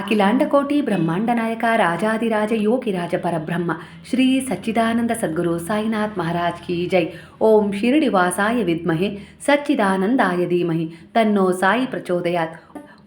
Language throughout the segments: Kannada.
ಅಖಿಲಾಂಡಕೋಟಿ ಬ್ರಹ್ಮಾಂಡ ನಾಯಕ ರಾಜಾದಿರಾಜ ಯೋಗಿರಾಜ ಪರಬ್ರಹ್ಮ, ಶ್ರೀ ಸಚ್ಚಿದಾನಂದ ಸದ್ಗುರು ಸಾಯಿನಾಥ್ ಮಹಾರಾಜ್ ಕಿ ಜೈ. ಓಂ ಶಿರಡಿ ವಾಸಾಯ ವಿದ್ಮಹೆ, ಸಚ್ಚಿದಾನಂದಾಯ ಧೀಮಹಿ, ತನ್ನೋ ಸಾಯಿ ಪ್ರಚೋದಯಾತ್.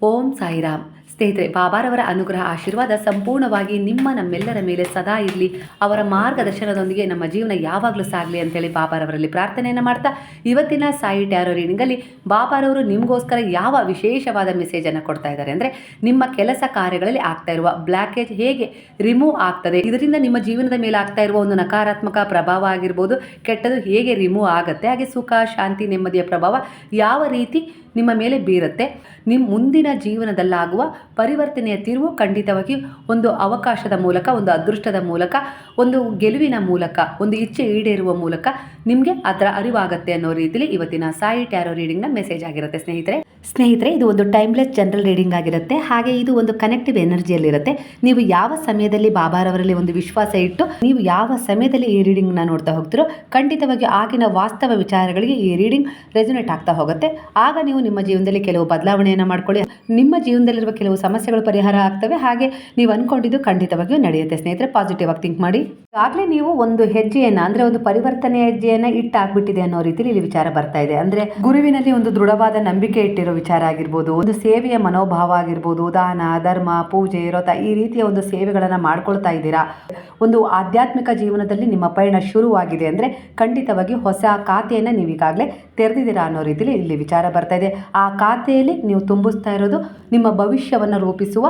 ಓಂ ಸಾಯಿರಾಮ್. ಸ್ನೇಹಿತರೆ, ಬಾಬಾರವರ ಅನುಗ್ರಹ, ಆಶೀರ್ವಾದ ಸಂಪೂರ್ಣವಾಗಿ ನಿಮ್ಮ ನಮ್ಮೆಲ್ಲರ ಮೇಲೆ ಸದಾ ಇರಲಿ. ಅವರ ಮಾರ್ಗದರ್ಶನದೊಂದಿಗೆ ನಮ್ಮ ಜೀವನ ಯಾವಾಗಲೂ ಸಾಗಲಿ ಅಂತೇಳಿ ಬಾಬಾರವರಲ್ಲಿ ಪ್ರಾರ್ಥನೆಯನ್ನು ಮಾಡ್ತಾ ಇವತ್ತಿನ ಸಾಯಿ ಟ್ಯಾರೋ ರೀಡಿಂಗಲ್ಲಿ ಬಾಬಾರವರು ನಿಮಗೋಸ್ಕರ ಯಾವ ವಿಶೇಷವಾದ ಮೆಸೇಜನ್ನು ಕೊಡ್ತಾ ಇದ್ದಾರೆ ಅಂದರೆ ನಿಮ್ಮ ಕೆಲಸ ಕಾರ್ಯಗಳಲ್ಲಿ ಆಗ್ತಾ ಇರುವ ಬ್ಲ್ಯಾಕೇಜ್ ಹೇಗೆ ರಿಮೂವ್ ಆಗ್ತದೆ, ಇದರಿಂದ ನಿಮ್ಮ ಜೀವನದ ಮೇಲೆ ಆಗ್ತಾ ಇರುವ ಒಂದು ನಕಾರಾತ್ಮಕ ಪ್ರಭಾವ ಆಗಿರ್ಬೋದು, ಕೆಟ್ಟದು ಹೇಗೆ ರಿಮೂವ್ ಆಗುತ್ತೆ, ಹಾಗೆ ಸುಖ, ಶಾಂತಿ, ನೆಮ್ಮದಿಯ ಪ್ರಭಾವ ಯಾವ ರೀತಿ ನಿಮ್ಮ ಮೇಲೆ ಬೀರುತ್ತೆ. ನಿಮ್ಮ ಮುಂದಿನ ಜೀವನದಲ್ಲಾಗುವ ಪರಿವರ್ತನೆಯ ತಿರುವು ಖಂಡಿತವಾಗಿ ಒಂದು ಅವಕಾಶದ ಮೂಲಕ, ಒಂದು ಅದೃಷ್ಟದ ಮೂಲಕ, ಒಂದು ಗೆಲುವಿನ ಮೂಲಕ, ಒಂದು ಇಚ್ಛೆ ಈಡೇರುವ ಮೂಲಕ ನಿಮಗೆ ಅದರ ಅರಿವಾಗತ್ತೆ ಅನ್ನೋ ರೀತಿಯಲ್ಲಿ ಇವತ್ತಿನ ಸಾಯಿ ಟ್ಯಾರೋ ರೀಡಿಂಗ್ನ ಮೆಸೇಜ್ ಆಗಿರುತ್ತೆ ಸ್ನೇಹಿತರೆ. ಸ್ನೇಹಿತರೆ, ಇದು ಒಂದು ಟೈಮ್ಲೆಸ್ ಜನರಲ್ ರೀಡಿಂಗ್ ಆಗಿರುತ್ತೆ. ಹಾಗೆ ಇದು ಒಂದು ಕನೆಕ್ಟಿವ್ ಎನರ್ಜಿಯಲ್ಲಿರುತ್ತೆ. ನೀವು ಯಾವ ಸಮಯದಲ್ಲಿ ಬಾಬಾರವರಲ್ಲಿ ಒಂದು ವಿಶ್ವಾಸ ಇಟ್ಟು ನೀವು ಯಾವ ಸಮಯದಲ್ಲಿ ಈ ರೀಡಿಂಗ್ನ ನೋಡ್ತಾ ಹೋಗ್ತಿರೋ, ಖಂಡಿತವಾಗಿ ಆಗಿನ ವಾಸ್ತವ ವಿಚಾರಗಳಿಗೆ ಈ ರೀಡಿಂಗ್ ರೆಸೊನೇಟ್ ಆಗ್ತಾ ಹೋಗುತ್ತೆ. ಆಗ ನೀವು ನಿಮ್ಮ ಜೀವನದಲ್ಲಿ ಕೆಲವು ಬದಲಾವಣೆಯನ್ನು ಮಾಡ್ಕೊಳ್ಳಿ. ನಿಮ್ಮ ಜೀವನದಲ್ಲಿರುವ ಕೆಲವು ಸಮಸ್ಯೆಗಳು ಪರಿಹಾರ ಆಗ್ತವೆ. ಹಾಗೆ ನೀವು ಅನ್ಕೊಂಡಿದ್ದು ಖಂಡಿತವಾಗಿಯೂ ನಡೆಯುತ್ತೆ. ಸ್ನೇಹಿತರೆ ಪಾಸಿಟಿವ್ ಆಗಿ ಥಿಂಕ್ ಮಾಡಿ. ಈಗಾಗಲೇ ನೀವು ಒಂದು ಹೆಜ್ಜೆಯನ್ನು, ಅಂದ್ರೆ ಒಂದು ಪರಿವರ್ತನೆ ಹೆಜ್ಜೆಯನ್ನು ಇಟ್ಟಾಗ್ಬಿಟ್ಟಿದೆ ಅನ್ನೋ ರೀತಿಯಲ್ಲಿ ಇಲ್ಲಿ ವಿಚಾರ ಬರ್ತಾ ಇದೆ. ಅಂದ್ರೆ ಗುರುವಿನಲ್ಲಿ ಒಂದು ದೃಢವಾದ ನಂಬಿಕೆ ಇಟ್ಟಿರೋ ವಿಚಾರ ಆಗಿರ್ಬೋದು, ಒಂದು ಸೇವೆಯ ಮನೋಭಾವ ಆಗಿರ್ಬೋದು, ದಾನ, ಧರ್ಮ, ಪೂಜೆ, ವ್ರತ ಈ ರೀತಿಯ ಒಂದು ಸೇವೆಗಳನ್ನು ಮಾಡ್ಕೊಳ್ತಾ ಇದ್ದೀರಾ? ಒಂದು ಆಧ್ಯಾತ್ಮಿಕ ಜೀವನದಲ್ಲಿ ನಿಮ್ಮ ಪಯಣ ಶುರುವಾಗಿದೆ ಅಂದರೆ ಖಂಡಿತವಾಗಿ ಹೊಸ ಖಾತೆಯನ್ನು ನೀವು ಈಗಾಗಲೇ ತೆರೆದಿದ್ದೀರಾ ಅನ್ನೋ ರೀತಿಯಲ್ಲಿ ಇಲ್ಲಿ ವಿಚಾರ ಬರ್ತಾ ಇದೆ. ಆ ಖಾತೆಯಲ್ಲಿ ನೀವು ತುಂಬಿಸ್ತಾ ಇರೋದು ನಿಮ್ಮ ಭವಿಷ್ಯವನ್ನು ರೂಪಿಸುವ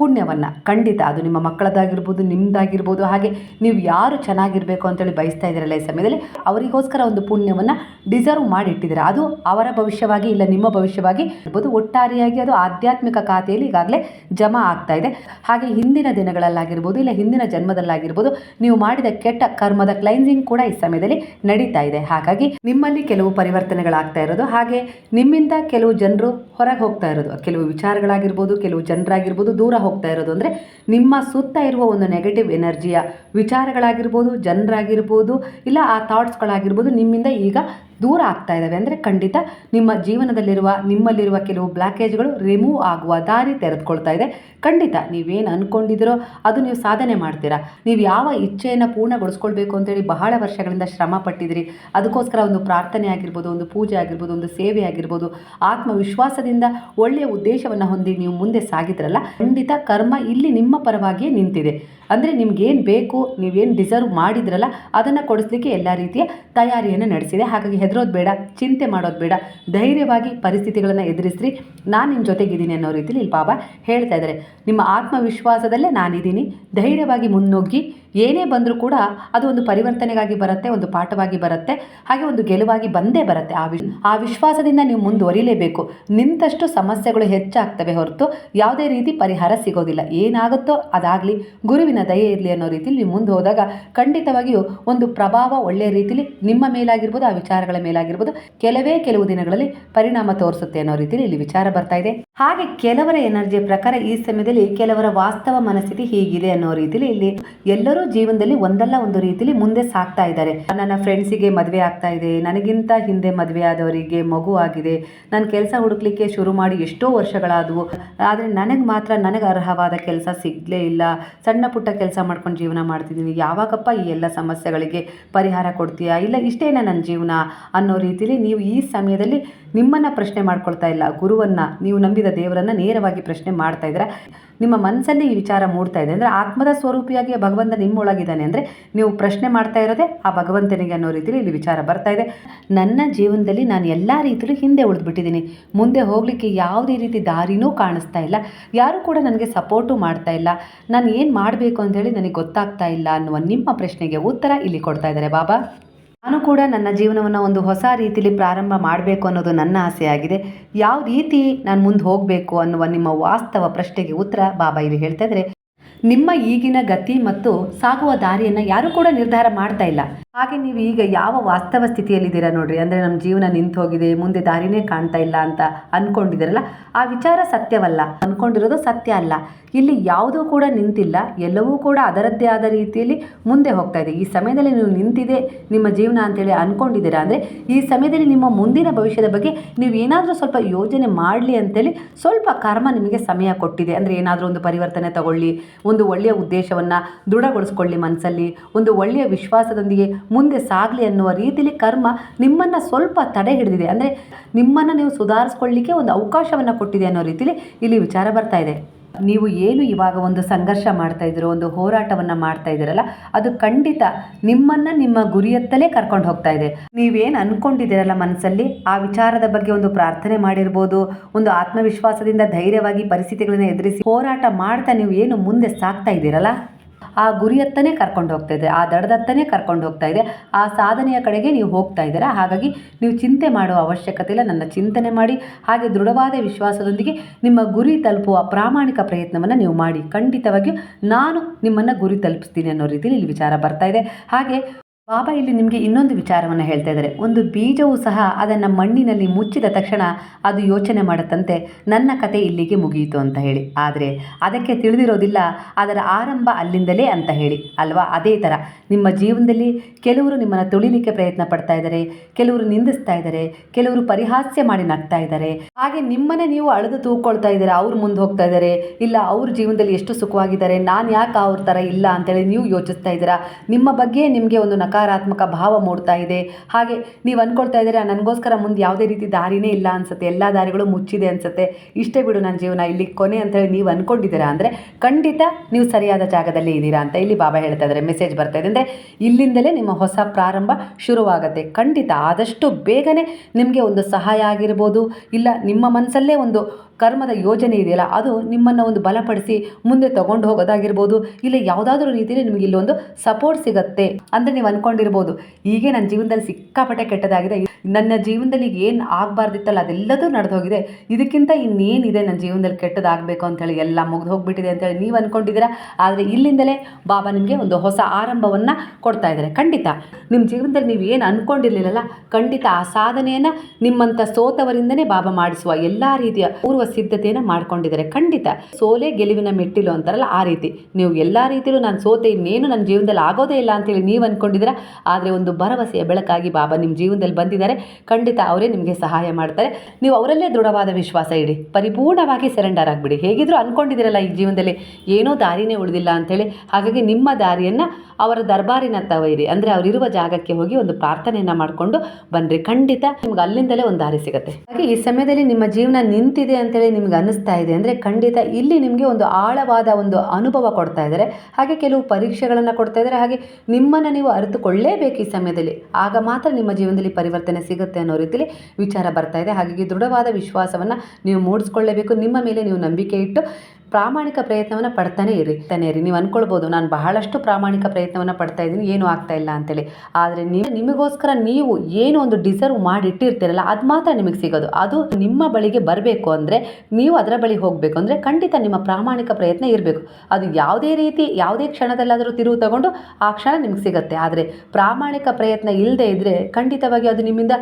ಪುಣ್ಯವನ್ನು ಖಂಡಿತ ಅದು ನಿಮ್ಮ ಮಕ್ಕಳದ್ದಾಗಿರ್ಬೋದು ನಿಮ್ಮದಾಗಿರ್ಬೋದು ಹಾಗೆ ನೀವು ಯಾರು ಚೆನ್ನಾಗಿರಬೇಕು ಅಂತೇಳಿ ಬಯಸ್ತಾ ಇದ್ದೀರಲ್ಲ ಈ ಸಮಯದಲ್ಲಿ, ಅವರಿಗೋಸ್ಕರ ಒಂದು ಪುಣ್ಯವನ್ನು ಡಿಸರ್ವ್ ಮಾಡಿ ಇಟ್ಟಿದ್ದೀರಾ ಅದು ಅವರ ಭವಿಷ್ಯವಾಗಿ ಇಲ್ಲ ನಿಮ್ಮ ಭವಿಷ್ಯವಾಗಿ ಇರ್ಬೋದು. ಒಟ್ಟಾರೆಯಾಗಿ ಅದು ಆಧ್ಯಾತ್ಮಿಕ ಖಾತೆಯಲ್ಲಿ ಈಗಾಗಲೇ ಜಮಾ ಆಗ್ತಾ ಇದೆ. ಹಾಗೆ ಹಿಂದಿನ ದಿನಗಳಲ್ಲಾಗಿರ್ಬೋದು, ಇಲ್ಲ ಹಿಂದಿನ ಜನ್ಮದಲ್ಲಾಗಿರ್ಬೋದು, ನೀವು ಮಾಡಿದ ಕೆಟ್ಟ ಕರ್ಮದ ಕ್ಲೈನ್ಸಿಂಗ್ ಕೂಡ ಈ ಸಮಯದಲ್ಲಿ ನಡೀತಾ ಇದೆ. ಹಾಗಾಗಿ ನಿಮ್ಮಲ್ಲಿ ಕೆಲವು ಪರಿವರ್ತನೆಗಳಾಗ್ತಾ ಇರೋದು, ಹಾಗೆ ನಿಮ್ಮಿಂದ ಕೆಲವು ಜನರು ಹೊರಗೆ ಹೋಗ್ತಾ ಇರೋದು. ಕೆಲವು ವಿಚಾರಗಳಾಗಿರ್ಬೋದು, ಕೆಲವು ಜನರಾಗಿರ್ಬೋದು, ದೂರ ಹೋಗ್ತಾ ಇರೋದು ಅಂದರೆ ನಿಮ್ಮ ಸುತ್ತ ಇರುವ ಒಂದು ನೆಗೆಟಿವ್ ಎನರ್ಜಿಯ ವಿಚಾರಗಳಾಗಿರ್ಬೋದು, ಜನರಾಗಿರ್ಬೋದು, ಇಲ್ಲ ಆ ಥಾಟ್ಸ್ಗಳಾಗಿರ್ಬೋದು ನಿಮ್ಮಿಂದ ಈಗ ದೂರ ಆಗ್ತಾ ಇದ್ದಾವೆ ಅಂದರೆ ಖಂಡಿತ ನಿಮ್ಮ ಜೀವನದಲ್ಲಿರುವ, ನಿಮ್ಮಲ್ಲಿರುವ ಕೆಲವು ಬ್ಲಾಕೇಜ್ಗಳು ರಿಮೂವ್ ಆಗುವ ದಾರಿ ತೆರೆದುಕೊಳ್ತಾ ಇದೆ. ಖಂಡಿತ ನೀವೇನು ಅಂದ್ಕೊಂಡಿದ್ದೀರೋ ಅದು ನೀವು ಸಾಧನೆ ಮಾಡ್ತೀರಾ. ನೀವು ಯಾವ ಇಚ್ಛೆಯನ್ನು ಪೂರ್ಣಗೊಳಿಸ್ಕೊಳ್ಬೇಕು ಅಂತೇಳಿ ಬಹಳ ವರ್ಷಗಳಿಂದ ಶ್ರಮ ಪಟ್ಟಿದ್ದೀರಿ. ಅದಕ್ಕೋಸ್ಕರ ಒಂದು ಪ್ರಾರ್ಥನೆ ಆಗಿರ್ಬೋದು, ಒಂದು ಪೂಜೆ ಆಗಿರ್ಬೋದು, ಒಂದು ಸೇವೆ ಆಗಿರ್ಬೋದು, ಆತ್ಮವಿಶ್ವಾಸದಿಂದ ಒಳ್ಳೆಯ ಉದ್ದೇಶವನ್ನು ಹೊಂದಿ ನೀವು ಮುಂದೆ ಸಾಗಿದ್ರಲ್ಲ, ಖಂಡಿತ ಕರ್ಮ ಇಲ್ಲಿ ನಿಮ್ಮ ಪರವಾಗಿಯೇ ನಿಂತಿದೆ. ಅಂದರೆ ನಿಮ್ಗೇನು ಬೇಕು, ನೀವೇನು ಡಿಸರ್ವ್ ಮಾಡಿದ್ರಲ್ಲ, ಅದನ್ನು ಕೊಡಿಸ್ಲಿಕ್ಕೆ ಎಲ್ಲ ರೀತಿಯ ತಯಾರಿಯನ್ನು ನಡೆಸಿದೆ. ಹಾಗಾಗಿ ಹೆದರೋದು ಬೇಡ, ಚಿಂತೆ ಮಾಡೋದು ಬೇಡ. ಧೈರ್ಯವಾಗಿ ಪರಿಸ್ಥಿತಿಗಳನ್ನು ಎದುರಿಸ್ರಿ. ನಾನು ನಿಮ್ಮ ಜೊತೆಗಿದ್ದೀನಿ ಅನ್ನೋ ರೀತಿಲಿ ಇಲ್ಲಿ ಬಾಬಾ ಹೇಳ್ತಾ ಇದ್ದಾರೆ ನಿಮ್ಮ ಆತ್ಮವಿಶ್ವಾಸದಲ್ಲೇ ನಾನಿದ್ದೀನಿ. ಧೈರ್ಯವಾಗಿ ಮುನ್ನುಗ್ಗಿ ಏನೇ ಬಂದರೂ ಕೂಡ ಅದು ಒಂದು ಪರಿವರ್ತನೆಗಾಗಿ ಬರುತ್ತೆ, ಒಂದು ಪಾಠವಾಗಿ ಬರುತ್ತೆ, ಹಾಗೆ ಒಂದು ಗೆಲುವಾಗಿ ಬಂದೇ ಬರುತ್ತೆ. ಆ ವಿಶ್, ಆ ವಿಶ್ವಾಸದಿಂದ ನೀವು ಮುಂದುವರಿಲೇಬೇಕು. ನಿಂತಷ್ಟು ಸಮಸ್ಯೆಗಳು ಹೆಚ್ಚಾಗ್ತವೆ ಹೊರತು ಯಾವುದೇ ರೀತಿ ಪರಿಹಾರ ಸಿಗೋದಿಲ್ಲ. ಏನಾಗುತ್ತೋ ಅದಾಗಲಿ, ಗುರುವಿನ ದಯೆ ಇರಲಿ ಅನ್ನೋ ರೀತಿಯಲ್ಲಿ ನೀವು ಮುಂದೆ ಹೋದಾಗ ಖಂಡಿತವಾಗಿಯೂ ಒಂದು ಪ್ರಭಾವ ಒಳ್ಳೆಯ ರೀತಿಯಲ್ಲಿ ನಿಮ್ಮ ಮೇಲಾಗಿರ್ಬೋದು, ಆ ವಿಚಾರಗಳ ಮೇಲಾಗಿರ್ಬೋದು, ಕೆಲವೇ ಕೆಲವು ದಿನಗಳಲ್ಲಿ ಪರಿಣಾಮ ತೋರಿಸುತ್ತೆ ಅನ್ನೋ ರೀತಿಯಲ್ಲಿ ಇಲ್ಲಿ ವಿಚಾರ ಬರ್ತಾ ಇದೆ. ಹಾಗೆ ಕೆಲವರ ಎನರ್ಜಿಯ ಪ್ರಕಾರ ಈ ಸಮಯದಲ್ಲಿ ಕೆಲವರ ವಾಸ್ತವ ಮನಸ್ಥಿತಿ ಹೀಗಿದೆ ಅನ್ನೋ ರೀತಿಯಲ್ಲಿ ಇಲ್ಲಿ ಎಲ್ಲರೂ ಜೀವನದಲ್ಲಿ ಒಂದಲ್ಲ ಒಂದು ರೀತಿಲಿ ಮುಂದೆ ಸಾಗ್ತಾ ಇದ್ದಾರೆ. ನನ್ನ ಫ್ರೆಂಡ್ಸಿಗೆ ಮದುವೆ ಆಗ್ತಾ ಇದೆ. ನನಗಿಂತ ಹಿಂದೆ ಮದುವೆ ಆದವರಿಗೆ ಮಗು ಆಗಿದೆ. ನಾನು ಕೆಲಸ ಹುಡುಕ್ಲಿಕ್ಕೆ ಶುರು ಮಾಡಿ ಎಷ್ಟೋ ವರ್ಷಗಳಾದವು. ಆದರೆ ನನಗೆ ಮಾತ್ರ ನನಗೆ ಅರ್ಹವಾದ ಕೆಲಸ ಸಿಗಲೇ ಇಲ್ಲ. ಸಣ್ಣ ಪುಟ್ಟ ಕೆಲಸ ಮಾಡ್ಕೊಂಡು ಜೀವನ ಮಾಡ್ತಿದ್ದೀನಿ ಯಾವಾಗಪ್ಪ ಈ ಎಲ್ಲ ಸಮಸ್ಯೆಗಳಿಗೆ ಪರಿಹಾರ ಕೊಡ್ತೀಯಾ? ಇಲ್ಲ ಇಷ್ಟೇನಾ ನನ್ನ ಜೀವನ ಅನ್ನೋ ರೀತಿಲಿ ನೀವು ಈ ಸಮಯದಲ್ಲಿ ನಿಮ್ಮನ್ನು ಪ್ರಶ್ನೆ ಮಾಡ್ಕೊಳ್ತಾ ಇಲ್ಲ. ಗುರುವನ್ನು ನೀವು ನಂಬಿದ ದೇವರನ್ನು ನೇರವಾಗಿ ಪ್ರಶ್ನೆ ಮಾಡ್ತಾ ಇದ್ದೀರಾ? ನಿಮ್ಮ ಮನಸ್ಸಲ್ಲಿ ಈ ವಿಚಾರ ಮೂಡ್ತಾ ಇದೆ ಅಂದರೆ ಆತ್ಮದ ಸ್ವರೂಪಿಯಾಗಿ ಭಗವಂತ ನಿಮ್ಮೊಳಗಿದ್ದಾನೆ ಅಂದರೆ ನೀವು ಪ್ರಶ್ನೆ ಮಾಡ್ತಾ ಇರೋದೇ ಆ ಭಗವಂತನಿಗೆ ಅನ್ನೋ ರೀತಿಯಲ್ಲಿ ಇಲ್ಲಿ ವಿಚಾರ ಬರ್ತಾ ಇದೆ. ನನ್ನ ಜೀವನದಲ್ಲಿ ನಾನು ಎಲ್ಲ ರೀತಿಯಲ್ಲೂ ಹಿಂದೆ ಉಳಿದ್ಬಿಟ್ಟಿದ್ದೀನಿ. ಮುಂದೆ ಹೋಗಲಿಕ್ಕೆ ಯಾವುದೇ ರೀತಿ ದಾರಿನೂ ಕಾಣಿಸ್ತಾ ಇಲ್ಲ. ಯಾರೂ ಕೂಡ ನನಗೆ ಸಪೋರ್ಟು ಮಾಡ್ತಾ ಇಲ್ಲ. ನಾನು ಏನು ಮಾಡಬೇಕು ಅಂತೇಳಿ ನನಗೆ ಗೊತ್ತಾಗ್ತಾ ಇಲ್ಲ ಅನ್ನುವ ನಿಮ್ಮ ಪ್ರಶ್ನೆಗೆ ಉತ್ತರ ಇಲ್ಲಿ ಕೊಡ್ತಾ ಇದ್ದಾರೆ. ಬಾಬಾ. ನಾನು ಕೂಡ ನನ್ನ ಜೀವನವನ್ನು ಒಂದು ಹೊಸ ರೀತಿಯಲ್ಲಿ ಪ್ರಾರಂಭ ಮಾಡಬೇಕು ಅನ್ನೋದು ನನ್ನ ಆಸೆಯಾಗಿದೆ. ಯಾವ ರೀತಿ ನಾನು ಮುಂದೆ ಹೋಗಬೇಕು ಅನ್ನುವ ನಿಮ್ಮ ವಾಸ್ತವ ಪ್ರಶ್ನೆಗೆ ಉತ್ತರ ಬಾಬಾ ಇಲ್ಲಿ ಹೇಳ್ತಾ ಇದ್ದಾರೆ. ನಿಮ್ಮ ಈಗಿನ ಗತಿ ಮತ್ತು ಸಾಗುವ ದಾರಿಯನ್ನು ಯಾರೂ ಕೂಡ ನಿರ್ಧಾರ ಮಾಡ್ತಾ ಇಲ್ಲ. ಹಾಗೆ ನೀವು ಈಗ ಯಾವ ವಾಸ್ತವ ಸ್ಥಿತಿಯಲ್ಲಿದ್ದೀರಾ ನೋಡ್ರಿ? ಅಂದರೆ ನಮ್ಮ ಜೀವನ ನಿಂತು ಹೋಗಿದೆ, ಮುಂದೆ ದಾರಿನೇ ಕಾಣ್ತಾ ಇಲ್ಲ ಅಂತ ಅಂದ್ಕೊಂಡಿದ್ದೀರಲ್ಲ ಆ ವಿಚಾರ ಸತ್ಯವಲ್ಲ. ಅಂದ್ಕೊಂಡಿರೋದು ಸತ್ಯ ಅಲ್ಲ. ಇಲ್ಲಿ ಯಾವುದೂ ಕೂಡ ನಿಂತಿಲ್ಲ, ಎಲ್ಲವೂ ಕೂಡ ಅದರದ್ದೇ ಆದ ರೀತಿಯಲ್ಲಿ ಮುಂದೆ ಹೋಗ್ತಾ ಇದೆ. ಈ ಸಮಯದಲ್ಲಿ ನೀವು ನಿಂತಿದೆ, ನಿಮ್ಮ ಜೀವನ ಅಂತೇಳಿ ಅಂದ್ಕೊಂಡಿದ್ದೀರಾ ಅಂದರೆ, ಈ ಸಮಯದಲ್ಲಿ ನಿಮ್ಮ ಮುಂದಿನ ಭವಿಷ್ಯದ ಬಗ್ಗೆ ನೀವು ಏನಾದರೂ ಸ್ವಲ್ಪ ಯೋಜನೆ ಮಾಡಲಿ ಅಂತೇಳಿ ಸ್ವಲ್ಪ ಕರ್ಮ ನಿಮಗೆ ಸಮಯ ಕೊಟ್ಟಿದೆ. ಅಂದರೆ ಏನಾದರೂ ಒಂದು ಪರಿವರ್ತನೆ ತಗೊಳ್ಳಿ, ಒಂದು ಒಳ್ಳೆಯ ಉದ್ದೇಶವನ್ನು ದೃಢಗೊಳಿಸ್ಕೊಳ್ಳಿ ಮನಸ್ಸಲ್ಲಿ, ಒಂದು ಒಳ್ಳೆಯ ವಿಶ್ವಾಸದೊಂದಿಗೆ ಮುಂದೆ ಸಾಗಲಿ ಅನ್ನುವ ರೀತಿಯಲ್ಲಿ ಕರ್ಮ ನಿಮ್ಮನ್ನು ಸ್ವಲ್ಪ ತಡೆ ಹಿಡಿದಿದೆ ಅಂದರೆ ನಿಮ್ಮನ್ನು ನೀವು ಸುಧಾರಿಸ್ಕೊಳ್ಳಿಕ್ಕೆ ಒಂದು ಅವಕಾಶವನ್ನು ಕೊಟ್ಟಿದೆ ಅನ್ನೋ ರೀತಿಯಲ್ಲಿ ಇಲ್ಲಿ ವಿಚಾರ ಬರ್ತಾ ಇದೆ. ನೀವು ಏನು ಇವಾಗ ಒಂದು ಸಂಘರ್ಷ ಮಾಡ್ತಾ ಇದ್ದೀರೋ, ಒಂದು ಹೋರಾಟವನ್ನು ಮಾಡ್ತಾ ಇದ್ದೀರಲ್ಲ, ಅದು ಖಂಡಿತ ನಿಮ್ಮನ್ನು ನಿಮ್ಮ ಗುರಿಯತ್ತಲೇ ಕರ್ಕೊಂಡು ಹೋಗ್ತಾ ಇದೆ. ನೀವೇನು ಅಂದ್ಕೊಂಡಿದ್ದೀರಲ್ಲ ಮನಸ್ಸಲ್ಲಿ? ಆ ವಿಚಾರದ ಬಗ್ಗೆ ಒಂದು ಪ್ರಾರ್ಥನೆ ಮಾಡಿರ್ಬೋದು, ಒಂದು ಆತ್ಮವಿಶ್ವಾಸದಿಂದ ಧೈರ್ಯವಾಗಿ ಪರಿಸ್ಥಿತಿಗಳನ್ನು ಎದುರಿಸಿ ಹೋರಾಟ ಮಾಡ್ತಾ ನೀವು ಏನು ಮುಂದೆ ಸಾಗ್ತಾ ಇದ್ದೀರಲ್ಲ? ಆ ಗುರಿಯತ್ತನೇ ಕರ್ಕೊಂಡು ಹೋಗ್ತಾ ಇದೆ, ಆ ದಡದತ್ತನೇ ಕರ್ಕೊಂಡು ಹೋಗ್ತಾ ಇದೆ, ಆ ಸಾಧನೆಯ ಕಡೆಗೆ ನೀವು ಹೋಗ್ತಾ ಇದ್ದೀರಾ? ಹಾಗಾಗಿ ನೀವು ಚಿಂತೆ ಮಾಡುವ ಅವಶ್ಯಕತೆ ಇಲ್ಲ, ನನ್ನ ಚಿಂತನೆ ಮಾಡಿ, ಹಾಗೆ ದೃಢವಾದ ವಿಶ್ವಾಸದೊಂದಿಗೆ ನಿಮ್ಮ ಗುರಿ ತಲುಪುವ ಪ್ರಾಮಾಣಿಕ ಪ್ರಯತ್ನವನ್ನು ನೀವು ಮಾಡಿ. ಖಂಡಿತವಾಗಿಯೂ ನಾನು ನಿಮ್ಮನ್ನು ಗುರಿ ತಲುಪಿಸ್ತೀನಿ ಅನ್ನೋ ರೀತಿಯಲ್ಲಿ ಇಲ್ಲಿ ವಿಚಾರ ಬರ್ತಾ ಇದೆ. ಹಾಗೆ ಬಾಬಾ ಇಲ್ಲಿ ನಿಮಗೆ ಇನ್ನೊಂದು ವಿಚಾರವನ್ನು ಹೇಳ್ತಾ ಇದ್ದಾರೆ. ಒಂದು ಬೀಜವು ಸಹ ಅದನ್ನು ಮಣ್ಣಿನಲ್ಲಿ ಮುಚ್ಚಿದ ತಕ್ಷಣ ಅದು ಯೋಚನೆ ಮಾಡುತ್ತಂತೆ. ನನ್ನ ಕತೆ ಇಲ್ಲಿಗೆ ಮುಗಿಯಿತು ಅಂತ ಹೇಳಿ. ಆದರೆ ಅದಕ್ಕೆ ತಿಳಿದಿರೋದಿಲ್ಲ, ಅದರ ಆರಂಭ ಅಲ್ಲಿಂದಲೇ ಅಂತ ಹೇಳಿ. ಅಲ್ವಾ? ಅದೇ ಥರ ನಿಮ್ಮ ಜೀವನದಲ್ಲಿ ಕೆಲವರು ನಿಮ್ಮನ್ನು ತುಳಿಲಿಕ್ಕೆ ಪ್ರಯತ್ನ ಪಡ್ತಾ ಇದ್ದಾರೆ, ಕೆಲವರು ನಿಂದಿಸ್ತಾ ಇದ್ದಾರೆ, ಕೆಲವರು ಪರಿಹಾಸ್ಯ ಮಾಡಿ ನಗ್ತಾ ಇದ್ದಾರೆ. ಹಾಗೆ ನಿಮ್ಮನ್ನೇ ನೀವು ಅಳೆದು ತೂಕೊಳ್ತಾ ಇದ್ದಾರೆ? ಅವ್ರು ಮುಂದೆ ಹೋಗ್ತಾ ಇದ್ದಾರೆ. ಇಲ್ಲ, ಅವ್ರ ಜೀವನದಲ್ಲಿ ಎಷ್ಟು ಸುಖವಾಗಿದ್ದಾರೆ? ನಾನು ಯಾಕೆ ಅವ್ರ ಥರ ಇಲ್ಲ ಅಂತೇಳಿ ನೀವು ಯೋಚಿಸ್ತಾ ಇದ್ದೀರಾ? ನಿಮ್ಮ ಬಗ್ಗೆ ನಿಮಗೆ ಒಂದು ನಕಾರಾತ್ಮಕ ಭಾವ ಮೂಡ್ತಾ ಇದೆ. ಹಾಗೆ ನೀವು ಅಂದ್ಕೊಳ್ತಾ ಇದ್ದೀರಾ, ನನಗೋಸ್ಕರ ಮುಂದೆ ಯಾವುದೇ ರೀತಿ ದಾರಿನೇ ಇಲ್ಲ ಅನ್ಸುತ್ತೆ, ಎಲ್ಲ ದಾರಿಗಳು ಮುಚ್ಚಿದೆ ಅನ್ಸುತ್ತೆ. ಇಷ್ಟೇ ಬಿಡು ನನ್ನ ಜೀವನ, ಇಲ್ಲಿ ಕೊನೆ ಅಂತೇಳಿ ನೀವು ಅಂದ್ಕೊಂಡಿದ್ದೀರಾ ಅಂದರೆ ಖಂಡಿತ ನೀವು ಸರಿಯಾದ ಜಾಗದಲ್ಲಿ ಇದ್ದೀರಾ ಅಂತ ಇಲ್ಲಿ ಬಾಬಾ ಹೇಳ್ತಾ ಇದ್ದಾರೆ ಮೆಸೇಜ್ ಬರ್ತಾ ಇದೆ. ಅಂದರೆ ಇಲ್ಲಿಂದಲೇ ನಿಮ್ಮ ಹೊಸ ಪ್ರಾರಂಭ ಶುರುವಾಗುತ್ತೆ. ಖಂಡಿತ ಆದಷ್ಟು ಬೇಗನೆ ನಿಮಗೆ ಒಂದು ಸಹಾಯ ಆಗಿರ್ಬೋದು, ಇಲ್ಲ ನಿಮ್ಮ ಮನಸ್ಸಲ್ಲೇ ಒಂದು ಕರ್ಮದ ಯೋಜನೆ ಇದೆಯಲ್ಲ, ಅದು ನಿಮ್ಮನ್ನು ಒಂದು ಬಲಪಡಿಸಿ ಮುಂದೆ ತಗೊಂಡು ಹೋಗೋದಾಗಿರ್ಬೋದು, ಇಲ್ಲ ಯಾವುದಾದ್ರೂ ರೀತಿಯಲ್ಲಿ ನಿಮಗೆ ಇಲ್ಲೊಂದು ಸಪೋರ್ಟ್ ಸಿಗುತ್ತೆ ಅಂದರೆ ನೀವು ಅಂದ್ಕೊಂಡಿರ್ಬೋದು ಹೀಗೆ ನನ್ನ ಜೀವನದಲ್ಲಿ ಸಿಕ್ಕಾಪಟ್ಟೆ ಕೆಟ್ಟದಾಗಿದೆ. ನನ್ನ ಜೀವನದಲ್ಲಿ ಏನು ಆಗಬಾರ್ದಿತ್ತಲ್ಲ, ಅದೆಲ್ಲದೂ ನಡೆದು ಹೋಗಿದೆ ಇದಕ್ಕಿಂತ ಇನ್ನೇನಿದೆ ನನ್ನ ಜೀವನದಲ್ಲಿ ಕೆಟ್ಟದಾಗಬೇಕು ಅಂತೇಳಿ ಎಲ್ಲ ಮುಗಿದು ಹೋಗಿಬಿಟ್ಟಿದೆ ಅಂತೇಳಿ ನೀವು ಅಂದ್ಕೊಂಡಿದ್ದೀರಾ ಆದರೆ ಇಲ್ಲಿಂದಲೇ ಬಾಬಾ ನಿಮಗೆ ಒಂದು ಹೊಸ ಆರಂಭವನ್ನು ಕೊಡ್ತಾ ಇದ್ದಾರೆ. ಖಂಡಿತ ನಿಮ್ಮ ಜೀವನದಲ್ಲಿ ನೀವು ಏನು ಅಂದ್ಕೊಂಡಿರಲಿಲ್ಲಲ್ಲ ಖಂಡಿತ ಆ ಸಾಧನೆಯನ್ನು ನಿಮ್ಮಂಥ ಸೋತವರಿಂದನೇ ಬಾಬಾ ಮಾಡಿಸುವ ಎಲ್ಲ ರೀತಿಯ ಪೂರ್ವ ಸಿದ್ಧತೆಯನ್ನು ಮಾಡ್ಕೊಂಡಿದ್ದಾರೆ. ಖಂಡಿತ. ಸೋಲೆ ಗೆಲುವಿನ ಮೆಟ್ಟಿಲು ಅಂತಾರಲ್ಲ ಆ ರೀತಿ. ನೀವು ಎಲ್ಲ ರೀತಿಯಲ್ಲೂ ನಾನು ಸೋತೆ ಇನ್ನೇನು ನನ್ನ ಜೀವನದಲ್ಲಿ ಆಗೋದೇ ಇಲ್ಲ ಅಂತೇಳಿ ನೀವು ಅಂದ್ಕೊಂಡಿದ್ದೀರಾ ಆದರೆ ಒಂದು ಭರವಸೆಯ ಬೆಳಕಾಗಿ ಬಾಬಾ ನಿಮ್ಮ ಜೀವನದಲ್ಲಿ ಬಂದಿದ್ದಾರೆ. ಖಂಡಿತ ಅವರೇ ನಿಮಗೆ ಸಹಾಯ ಮಾಡ್ತಾರೆ. ನೀವು ಅವರಲ್ಲೇ ದೃಢವಾದ ವಿಶ್ವಾಸ ಇಡಿ. ಪರಿಪೂರ್ಣವಾಗಿ ಸೆರೆಂಡರ್ ಆಗಿಬಿಡಿ. ಹೇಗಿದ್ರು ಅಂದ್ಕೊಂಡಿದ್ದೀರಲ್ಲ ಈ ಜೀವನದಲ್ಲಿ. ಏನೋ ದಾರಿನೇ ಉಳಿದಿಲ್ಲ ಅಂತೇಳಿ. ಹಾಗಾಗಿ ನಿಮ್ಮ ದಾರಿಯನ್ನು ಅವರ ದರ್ಬಾರಿನ ತವೈರಿ ಅಂದರೆ ಅವರಿರುವ ಜಾಗಕ್ಕೆ ಹೋಗಿ ಒಂದು ಪ್ರಾರ್ಥನೆಯನ್ನು ಮಾಡಿಕೊಂಡು ಬನ್ನಿರಿ ಖಂಡಿತ ನಿಮ್ಗೆ ಅಲ್ಲಿಂದಲೇ ಒಂದು ದಾರಿ ಸಿಗುತ್ತೆ. ಹಾಗೆ ಈ ಸಮಯದಲ್ಲಿ ನಿಮ್ಮ ಜೀವನ ನಿಂತಿದೆ ಅಂತೇಳಿ ನಿಮ್ಗೆ ಅನ್ನಿಸ್ತಾ ಇದೆ ಅಂದರೆ ಖಂಡಿತ ಇಲ್ಲಿ ನಿಮಗೆ ಒಂದು ಆಳವಾದ ಒಂದು ಅನುಭವ ಕೊಡ್ತಾ ಇದ್ದಾರೆ. ಹಾಗೆ ಕೆಲವು ಪರೀಕ್ಷೆಗಳನ್ನು ಕೊಡ್ತಾ ಇದ್ದಾರೆ. ಹಾಗೆ ನಿಮ್ಮನ್ನು ನೀವು ಅರಿತುಕೊಳ್ಳೇಬೇಕು ಈ ಸಮಯದಲ್ಲಿ. ಆಗ ಮಾತ್ರ ನಿಮ್ಮ ಜೀವನದಲ್ಲಿ ಪರಿವರ್ತನೆ ಸಿಗುತ್ತೆ ಅನ್ನೋ ರೀತಿಯಲ್ಲಿ ವಿಚಾರ ಬರ್ತಾ ಇದೆ. ಹಾಗಾಗಿ ದೃಢವಾದ ವಿಶ್ವಾಸವನ್ನು ನೀವು ಮೂಡಿಸ್ಕೊಳ್ಳೇಬೇಕು. ನಿಮ್ಮ ಮೇಲೆ ನೀವು ನಂಬಿಕೆ ಇಟ್ಟು ಪ್ರಾಮಾಣಿಕ ಪ್ರಯತ್ನವನ್ನು ಪಡ್ತಾನೆ ಇರಿ. ತಾನೇ ಇರಿ. ನೀವು ಅಂದ್ಕೊಳ್ಬೋದು ನಾನು ಬಹಳಷ್ಟು ಪ್ರಾಮಾಣಿಕ ಪ್ರಯತ್ನವನ್ನು ಪಡ್ತಾ ಇದ್ದೀನಿ, ಏನೂ ಆಗ್ತಾ ಇಲ್ಲ ಅಂತೇಳಿ. ಆದರೆ ನೀವು ನಿಮಗೋಸ್ಕರ ನೀವು ಏನು ಒಂದು ಡಿಸರ್ವ್ ಮಾಡಿ ಇಟ್ಟಿರ್ತೀರಲ್ಲ ಅದು ಮಾತ್ರ ನಿಮಗೆ ಸಿಗೋದು. ಅದು ನಿಮ್ಮ ಬಳಿಗೆ ಬರಬೇಕು ಅಂದರೆ ನೀವು ಅದರ ಬಳಿ ಹೋಗಬೇಕು ಅಂದರೆ ಖಂಡಿತ ನಿಮ್ಮ ಪ್ರಾಮಾಣಿಕ ಪ್ರಯತ್ನ ಇರಬೇಕು. ಅದು ಯಾವುದೇ ರೀತಿ, ಯಾವುದೇ ಕ್ಷಣದಲ್ಲಾದರೂ ತಿರುವು ತಗೊಂಡು ಆ ಕ್ಷಣ ನಿಮಗೆ ಸಿಗುತ್ತೆ. ಆದರೆ ಪ್ರಾಮಾಣಿಕ ಪ್ರಯತ್ನ ಇಲ್ಲದೆ ಇದ್ದರೆ ಖಂಡಿತವಾಗಿ ಅದು ನಿಮ್ಮಿಂದ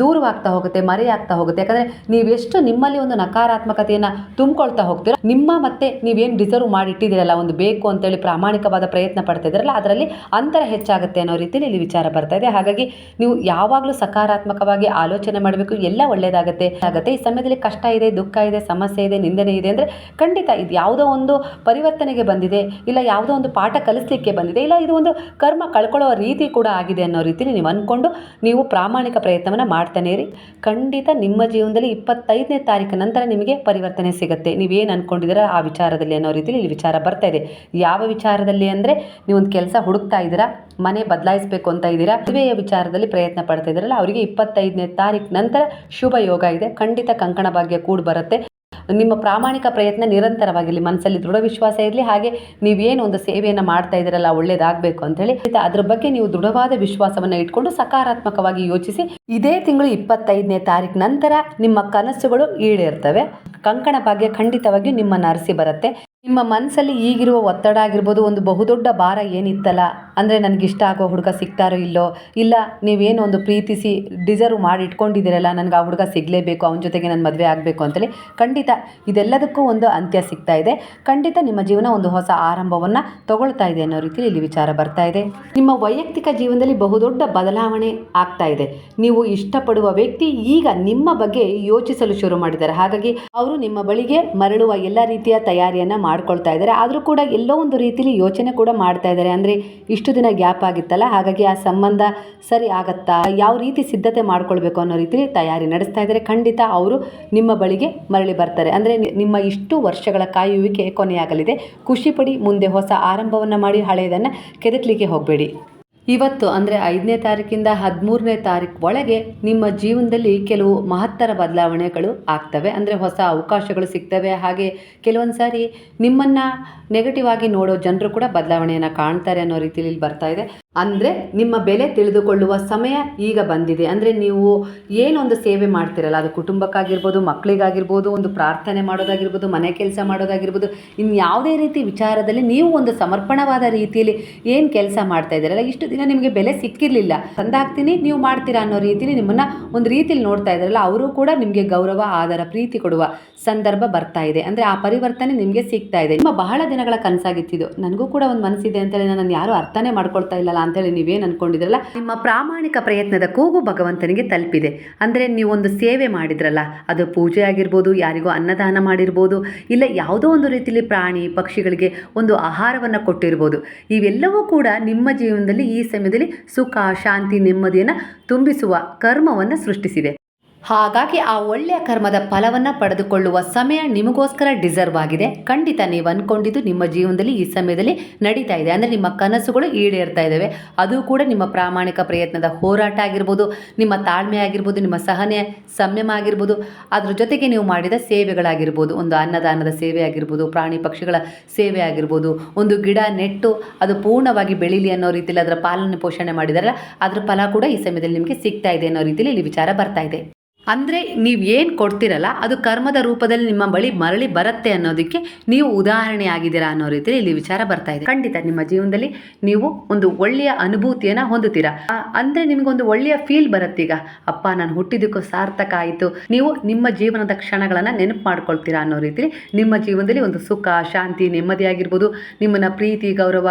ದೂರವಾಗ್ತಾ ಹೋಗುತ್ತೆ, ಮರೆಯಾಗ್ತಾ ಹೋಗುತ್ತೆ. ಯಾಕಂದರೆ ನೀವೆಷ್ಟು ನಿಮ್ಮಲ್ಲಿ ಒಂದು ನಕಾರಾತ್ಮಕತೆಯನ್ನು ತುಂಬಿಕೊಳ್ತಾ ಹೋಗ್ತೀರೋ, ನಿಮ್ಮ ಮತ್ತೆ ನೀವೇನು ಡಿಸರ್ವ್ ಮಾಡಿ ಇಟ್ಟಿದ್ದೀರಲ್ಲ ಒಂದು ಬೇಕು ಅಂತೇಳಿ ಪ್ರಾಮಾಣಿಕವಾದ ಪ್ರಯತ್ನ ಪಡ್ತಾ ಇದ್ದೀರಲ್ಲ, ಅದರಲ್ಲಿ ಅಂತರ ಹೆಚ್ಚಾಗುತ್ತೆ ಅನ್ನೋ ರೀತಿಯಲ್ಲಿ ಇಲ್ಲಿ ವಿಚಾರ ಬರ್ತಾ ಇದೆ. ಹಾಗಾಗಿ ನೀವು ಯಾವಾಗಲೂ ಸಕಾರಾತ್ಮಕವಾಗಿ ಆಲೋಚನೆ ಮಾಡಬೇಕು, ಎಲ್ಲ ಒಳ್ಳೆಯದಾಗುತ್ತೆ ಆಗುತ್ತೆ. ಈ ಸಮಯದಲ್ಲಿ ಕಷ್ಟ ಇದೆ, ದುಃಖ ಇದೆ, ಸಮಸ್ಯೆ ಇದೆ, ನಿಂದನೆ ಇದೆ ಅಂದರೆ ಖಂಡಿತ ಇದು ಯಾವುದೋ ಒಂದು ಪರಿವರ್ತನೆಗೆ ಬಂದಿದೆ, ಇಲ್ಲ ಯಾವುದೋ ಒಂದು ಪಾಠ ಕಲಿಸಲಿಕ್ಕೆ ಬಂದಿದೆ, ಇಲ್ಲ ಇದು ಒಂದು ಕರ್ಮ ಕಳ್ಕೊಳ್ಳೋ ರೀತಿ ಕೂಡ ಆಗಿದೆ ಅನ್ನೋ ರೀತಿಯಲ್ಲಿ ನೀವು ಅಂದ್ಕೊಂಡು ನೀವು ಪ್ರಾಮಾಣಿಕ ಪ್ರಯತ್ನವನ್ನು ಮಾಡ್ತಾನೆ ಇರಿ. ಖಂಡಿತ ನಿಮ್ಮ ಜೀವನದಲ್ಲಿ ಇಪ್ಪತ್ತೈದನೇ ತಾರೀಕು ನಂತರ ನಿಮಗೆ ಪರಿವರ್ತನೆ ಸಿಗುತ್ತೆ. ನೀವೇನು ಅಂದ್ಕೊಂಡಿದ್ದೀರ ವಿಚಾರದಲ್ಲಿ ಅನ್ನೋ ರೀತಿಯಲ್ಲಿ ಇಲ್ಲಿ ವಿಚಾರ ಬರ್ತಾ ಇದೆ. ಯಾವ ವಿಚಾರದಲ್ಲಿ ಅಂದರೆ ನೀವೊಂದು ಕೆಲಸ ಹುಡುಕ್ತಾ ಇದ್ದೀರಾ, ಮನೆ ಬದಲಾಯಿಸಬೇಕು ಅಂತ ಇದ್ದೀರಾ, ಮದುವೆಯ ವಿಚಾರದಲ್ಲಿ ಪ್ರಯತ್ನ ಪಡ್ತಾ ಇದ್ದೀರಲ್ಲ, ಅವರಿಗೆ ಇಪ್ಪತ್ತೈದನೇ ತಾರೀಕು ನಂತರ ಶುಭ ಯೋಗ ಇದೆ. ಖಂಡಿತ ಕಂಕಣ ಭಾಗ್ಯ ಕೂಡ ಬರುತ್ತೆ. ನಿಮ್ಮ ಪ್ರಾಮಾಣಿಕ ಪ್ರಯತ್ನ ನಿರಂತರವಾಗಿರಲಿ, ಮನಸ್ಸಲ್ಲಿ ದೃಢ ವಿಶ್ವಾಸ ಇರಲಿ, ಹಾಗೆ ನೀವೇನು ಒಂದು ಸೇವೆಯನ್ನು ಮಾಡ್ತಾ ಇದ್ದೀರಲ್ಲ, ಒಳ್ಳೇದಾಗಬೇಕು ಅಂತೇಳಿ ಅದ್ರ ಬಗ್ಗೆ ನೀವು ದೃಢವಾದ ವಿಶ್ವಾಸವನ್ನು ಇಟ್ಕೊಂಡು ಸಕಾರಾತ್ಮಕವಾಗಿ ಯೋಚಿಸಿ. ಇದೇ ತಿಂಗಳು ಇಪ್ಪತ್ತೈದನೇ ತಾರೀಕು ನಂತರ ನಿಮ್ಮ ಕನಸುಗಳು ಈಡೇರ್ತವೆ. ಕಂಕಣ ಭಾಗ್ಯ ಖಂಡಿತವಾಗಿಯೂ ನಿಮ್ಮನ್ನು ಅರಸಿ ಬರುತ್ತೆ. ನಿಮ್ಮ ಮನಸ್ಸಲ್ಲಿ ಈಗಿರುವ ಒತ್ತಡ ಆಗಿರ್ಬೋದು, ಒಂದು ಬಹುದೊಡ್ಡ ಭಾರ ಏನಿತ್ತಲ್ಲ? ಅಂದರೆ ನನಗಿಷ್ಟ ಆಗೋ ಹುಡುಗ ಸಿಗ್ತಾರೋ ಇಲ್ಲೋ? ಇಲ್ಲ, ನೀವೇನೋ ಒಂದು ಪ್ರೀತಿಸಿ ಡಿಸರ್ವ್ ಮಾಡಿ ಇಟ್ಕೊಂಡಿದ್ದೀರಲ್ಲ ನನಗೆ ಆ ಹುಡುಗ ಸಿಗಲೇಬೇಕು, ಅವನ ಜೊತೆಗೆ ನಾನು ಮದುವೆ ಆಗಬೇಕು ಅಂತೇಳಿ? ಖಂಡಿತ ಇದೆಲ್ಲದಕ್ಕೂ ಒಂದು ಅಂತ್ಯ ಸಿಗ್ತಾ ಇದೆ. ಖಂಡಿತ ನಿಮ್ಮ ಜೀವನ ಒಂದು ಹೊಸ ಆರಂಭವನ್ನು ತಗೊಳ್ತಾ ಇದೆ ಅನ್ನೋ ರೀತಿಯಲ್ಲಿ ಇಲ್ಲಿ ವಿಚಾರ ಬರ್ತಾ ಇದೆ. ನಿಮ್ಮ ವೈಯಕ್ತಿಕ ಜೀವನದಲ್ಲಿ ಬಹುದೊಡ್ಡ ಬದಲಾವಣೆ ಆಗ್ತಾ ಇದೆ. ನೀವು ಇಷ್ಟಪಡುವ ವ್ಯಕ್ತಿ ಈಗ ನಿಮ್ಮ ಬಗ್ಗೆ ಯೋಚಿಸಲು ಶುರು ಮಾಡಿದ್ದಾರೆ. ಹಾಗಾಗಿ ಅವರು ನಿಮ್ಮ ಬಳಿಗೆ ಮರಳುವ ಎಲ್ಲ ರೀತಿಯ ತಯಾರಿಯನ್ನು ಮಾಡ್ಕೊಳ್ತಾ ಇದ್ದಾರೆ. ಆದರೂ ಕೂಡ ಎಲ್ಲೋ ಒಂದು ರೀತಿಯಲ್ಲಿ ಯೋಚನೆ ಕೂಡ ಮಾಡ್ತಾ ಇದ್ದಾರೆ. ಅಂದರೆ ಇಷ್ಟು ದಿನ ಗ್ಯಾಪ್ ಆಗಿತ್ತಲ್ಲ, ಹಾಗಾಗಿ ಆ ಸಂಬಂಧ ಸರಿ ಆಗತ್ತಾ, ಯಾವ ರೀತಿ ಸಿದ್ಧತೆ ಮಾಡ್ಕೊಳ್ಬೇಕು ಅನ್ನೋ ರೀತಿಲಿ ತಯಾರಿ ನಡೆಸ್ತಾ ಇದ್ದಾರೆ. ಖಂಡಿತ ಅವರು ನಿಮ್ಮ ಬಳಿಗೆ ಮರಳಿ ಬರ್ತಾರೆ. ಅಂದರೆ ನಿಮ್ಮ ಇಷ್ಟು ವರ್ಷಗಳ ಕಾಯುವಿಕೆ ಕೊನೆಯಾಗಲಿದೆ. ಖುಷಿಪಡಿ ಮುಂದೆ ಹೊಸ ಆರಂಭವನ್ನು ಮಾಡಿ, ಹಳೆಯದನ್ನು ಕೆದಕ್ಲಿಕ್ಕೆ ಹೋಗಬೇಡಿ. ಇವತ್ತು ಅಂದರೆ ಐದನೇ ತಾರೀಕಿಂದ ಹದಿಮೂರನೇ ತಾರೀಕು ಒಳಗೆ ನಿಮ್ಮ ಜೀವನದಲ್ಲಿ ಕೆಲವು ಮಹತ್ತರ ಬದಲಾವಣೆಗಳು ಆಗ್ತವೆ. ಅಂದರೆ ಹೊಸ ಅವಕಾಶಗಳು ಸಿಗ್ತವೆ. ಹಾಗೆ ಕೆಲವೊಂದು ಸಾರಿ ನಿಮ್ಮನ್ನು ನೆಗೆಟಿವ್ ಆಗಿ ನೋಡೋ ಜನರು ಕೂಡ ಬದಲಾವಣೆಯನ್ನು ಕಾಣ್ತಾರೆ ಅನ್ನೋ ರೀತಿಯಲ್ಲಿ ಬರ್ತಾ ಇದೆ. ಅಂದರೆ ನಿಮ್ಮ ಬೆಲೆ ತಿಳಿದುಕೊಳ್ಳುವ ಸಮಯ ಈಗ ಬಂದಿದೆ. ಅಂದರೆ ನೀವು ಏನೊಂದು ಸೇವೆ ಮಾಡ್ತಿರಲ್ಲ, ಅದು ಕುಟುಂಬಕ್ಕಾಗಿರ್ಬೋದು ಮಕ್ಕಳಿಗಾಗಿರ್ಬೋದು ಒಂದು ಪ್ರಾರ್ಥನೆ ಮಾಡೋದಾಗಿರ್ಬೋದು, ಮನೆ ಕೆಲಸ ಮಾಡೋದಾಗಿರ್ಬೋದು ಇನ್ನು ಯಾವುದೇ ರೀತಿ ವಿಚಾರದಲ್ಲಿ ನೀವು ಒಂದು ಸಮರ್ಪಣವಾದ ರೀತಿಯಲ್ಲಿ ಏನು ಕೆಲಸ ಮಾಡ್ತಾ ಇದ್ದೀರಲ್ಲ, ಇಷ್ಟು ದಿನ ನಿಮಗೆ ಬೆಲೆ ಸಿಕ್ಕಿರಲಿಲ್ಲ. ಸಂದಾಗ್ತೀನಿ ನೀವು ಮಾಡ್ತೀರಾ ಅನ್ನೋ ರೀತಿಯಲ್ಲಿ ನಿಮ್ಮನ್ನು ಒಂದು ರೀತಿಯಲ್ಲಿ ನೋಡ್ತಾ ಇದ್ದಾರಲ್ಲ, ಅವರು ಕೂಡ ನಿಮಗೆ ಗೌರವ ಆಧಾರ ಪ್ರೀತಿ ಕೊಡುವ ಸಂದರ್ಭ ಬರ್ತಾ ಇದೆ. ಅಂದರೆ ಆ ಪರಿವರ್ತನೆ ನಿಮಗೆ ಸಿಗ್ತಾ ಇದೆ. ನಿಮ್ಮ ಬಹಳ ದಿನಗಳ ಕನಸಾಗಿತ್ತಿದ್ದು ನನಗೂ ಕೂಡ ಒಂದು ಮನಸ್ಸಿದೆ ಅಂತೇಳಿ ನಾನು ಯಾರು ಅರ್ಥನೇ ಮಾಡ್ಕೊಳ್ತಾ ಇಲ್ಲಲ್ಲ ಅಂತೇಳಿ ನೀವೇನು ಅನ್ಕೊಂಡಿದ್ರಲ್ಲ, ನಿಮ್ಮ ಪ್ರಾಮಾಣಿಕ ಪ್ರಯತ್ನದ ಕೂಗು ಭಗವಂತನಿಗೆ ತಲುಪಿದೆ. ಅಂದರೆ ನೀವೊಂದು ಸೇವೆ ಮಾಡಿದ್ರಲ್ಲ, ಅದು ಪೂಜೆ ಆಗಿರ್ಬೋದು, ಯಾರಿಗೋ ಅನ್ನದಾನ ಮಾಡಿರ್ಬೋದು, ಇಲ್ಲ ಯಾವುದೋ ಒಂದು ರೀತಿಯಲ್ಲಿ ಪ್ರಾಣಿ ಪಕ್ಷಿಗಳಿಗೆ ಒಂದು ಆಹಾರವನ್ನು ಕೊಟ್ಟಿರ್ಬೋದು. ಇವೆಲ್ಲವೂ ಕೂಡ ನಿಮ್ಮ ಜೀವನದಲ್ಲಿ ಈ ಸಮಯದಲ್ಲಿ ಸುಖ, ಶಾಂತಿ, ನೆಮ್ಮದಿಯನ್ನು ತುಂಬಿಸುವ ಕರ್ಮವನ್ನು ಸೃಷ್ಟಿಸಿದೆ. ಹಾಗಾಗಿ ಆ ಒಳ್ಳೆಯ ಕರ್ಮದ ಫಲವನ್ನು ಪಡೆದುಕೊಳ್ಳುವ ಸಮಯ ನಿಮಗೋಸ್ಕರ ಡಿಸರ್ವ್ ಆಗಿದೆ. ಖಂಡಿತ ನೀವು ಅಂದ್ಕೊಂಡಿದ್ದು ನಿಮ್ಮ ಜೀವನದಲ್ಲಿ ಈ ಸಮಯದಲ್ಲಿ ನಡೀತಾ ಇದೆ. ಅಂದರೆ ನಿಮ್ಮ ಕನಸುಗಳು ಈಡೇರ್ತಾ ಇದ್ದಾವೆ. ಅದು ಕೂಡ ನಿಮ್ಮ ಪ್ರಾಮಾಣಿಕ ಪ್ರಯತ್ನದ ಹೋರಾಟ ಆಗಿರ್ಬೋದು, ನಿಮ್ಮ ತಾಳ್ಮೆ ಆಗಿರ್ಬೋದು, ನಿಮ್ಮ ಸಹನೆ ಸಂಯಮ ಆಗಿರ್ಬೋದು, ಅದ್ರ ಜೊತೆಗೆ ನೀವು ಮಾಡಿದ ಸೇವೆಗಳಾಗಿರ್ಬೋದು. ಒಂದು ಅನ್ನದಾನದ ಸೇವೆ ಆಗಿರ್ಬೋದು, ಪ್ರಾಣಿ ಪಕ್ಷಿಗಳ ಸೇವೆ ಆಗಿರ್ಬೋದು, ಒಂದು ಗಿಡ, ನೆಟ್ಟು, ಅದು ಪೂರ್ಣವಾಗಿ ಬೆಳೀಲಿ ಅನ್ನೋ ರೀತಿಯಲ್ಲಿ ಅದರ ಪಾಲನೆ ಪೋಷಣೆ ಮಾಡಿದಾರಲ್ಲ, ಅದರ ಫಲ ಕೂಡ ಈ ಸಮಯದಲ್ಲಿ ನಿಮಗೆ ಸಿಗ್ತಾ ಇದೆ ಅನ್ನೋ ರೀತಿಯಲ್ಲಿ ಇಲ್ಲಿ ವಿಚಾರ ಬರ್ತಾ ಇದೆ. ಅಂದರೆ ನೀವು ಏನು ಕೊಡ್ತಿರಲ್ಲ, ಅದು ಕರ್ಮದ ರೂಪದಲ್ಲಿ ನಿಮ್ಮ ಬಳಿ ಮರಳಿ ಬರುತ್ತೆ ಅನ್ನೋದಕ್ಕೆ ನೀವು ಉದಾಹರಣೆ ಆಗಿದ್ದೀರಾ ಅನ್ನೋ ರೀತಿಯಲ್ಲಿ ಇಲ್ಲಿ ವಿಚಾರ ಬರ್ತಾ ಇದೆ. ಖಂಡಿತ ನಿಮ್ಮ ಜೀವನದಲ್ಲಿ ನೀವು ಒಂದು ಒಳ್ಳೆಯ ಅನುಭೂತಿಯನ್ನು ಹೊಂದುತ್ತೀರಾ? ಅಂದರೆ ನಿಮಗೊಂದು ಒಳ್ಳೆಯ ಫೀಲ್ ಬರುತ್ತೆ ಈಗ. ಅಪ್ಪ, ನಾನು ಹುಟ್ಟಿದ್ದಕ್ಕೂ ಸಾರ್ಥಕ ಆಯಿತು. ನೀವು ನಿಮ್ಮ ಜೀವನದ ಕ್ಷಣಗಳನ್ನು ನೆನಪು ಮಾಡ್ಕೊಳ್ತೀರಾ ಅನ್ನೋ ರೀತಿಯಲ್ಲಿ ನಿಮ್ಮ ಜೀವನದಲ್ಲಿ ಒಂದು ಸುಖ, ಶಾಂತಿ ನೆಮ್ಮದಿ ಆಗಿರ್ಬೋದು ನಿಮ್ಮನ್ನ ಪ್ರೀತಿ, ಗೌರವ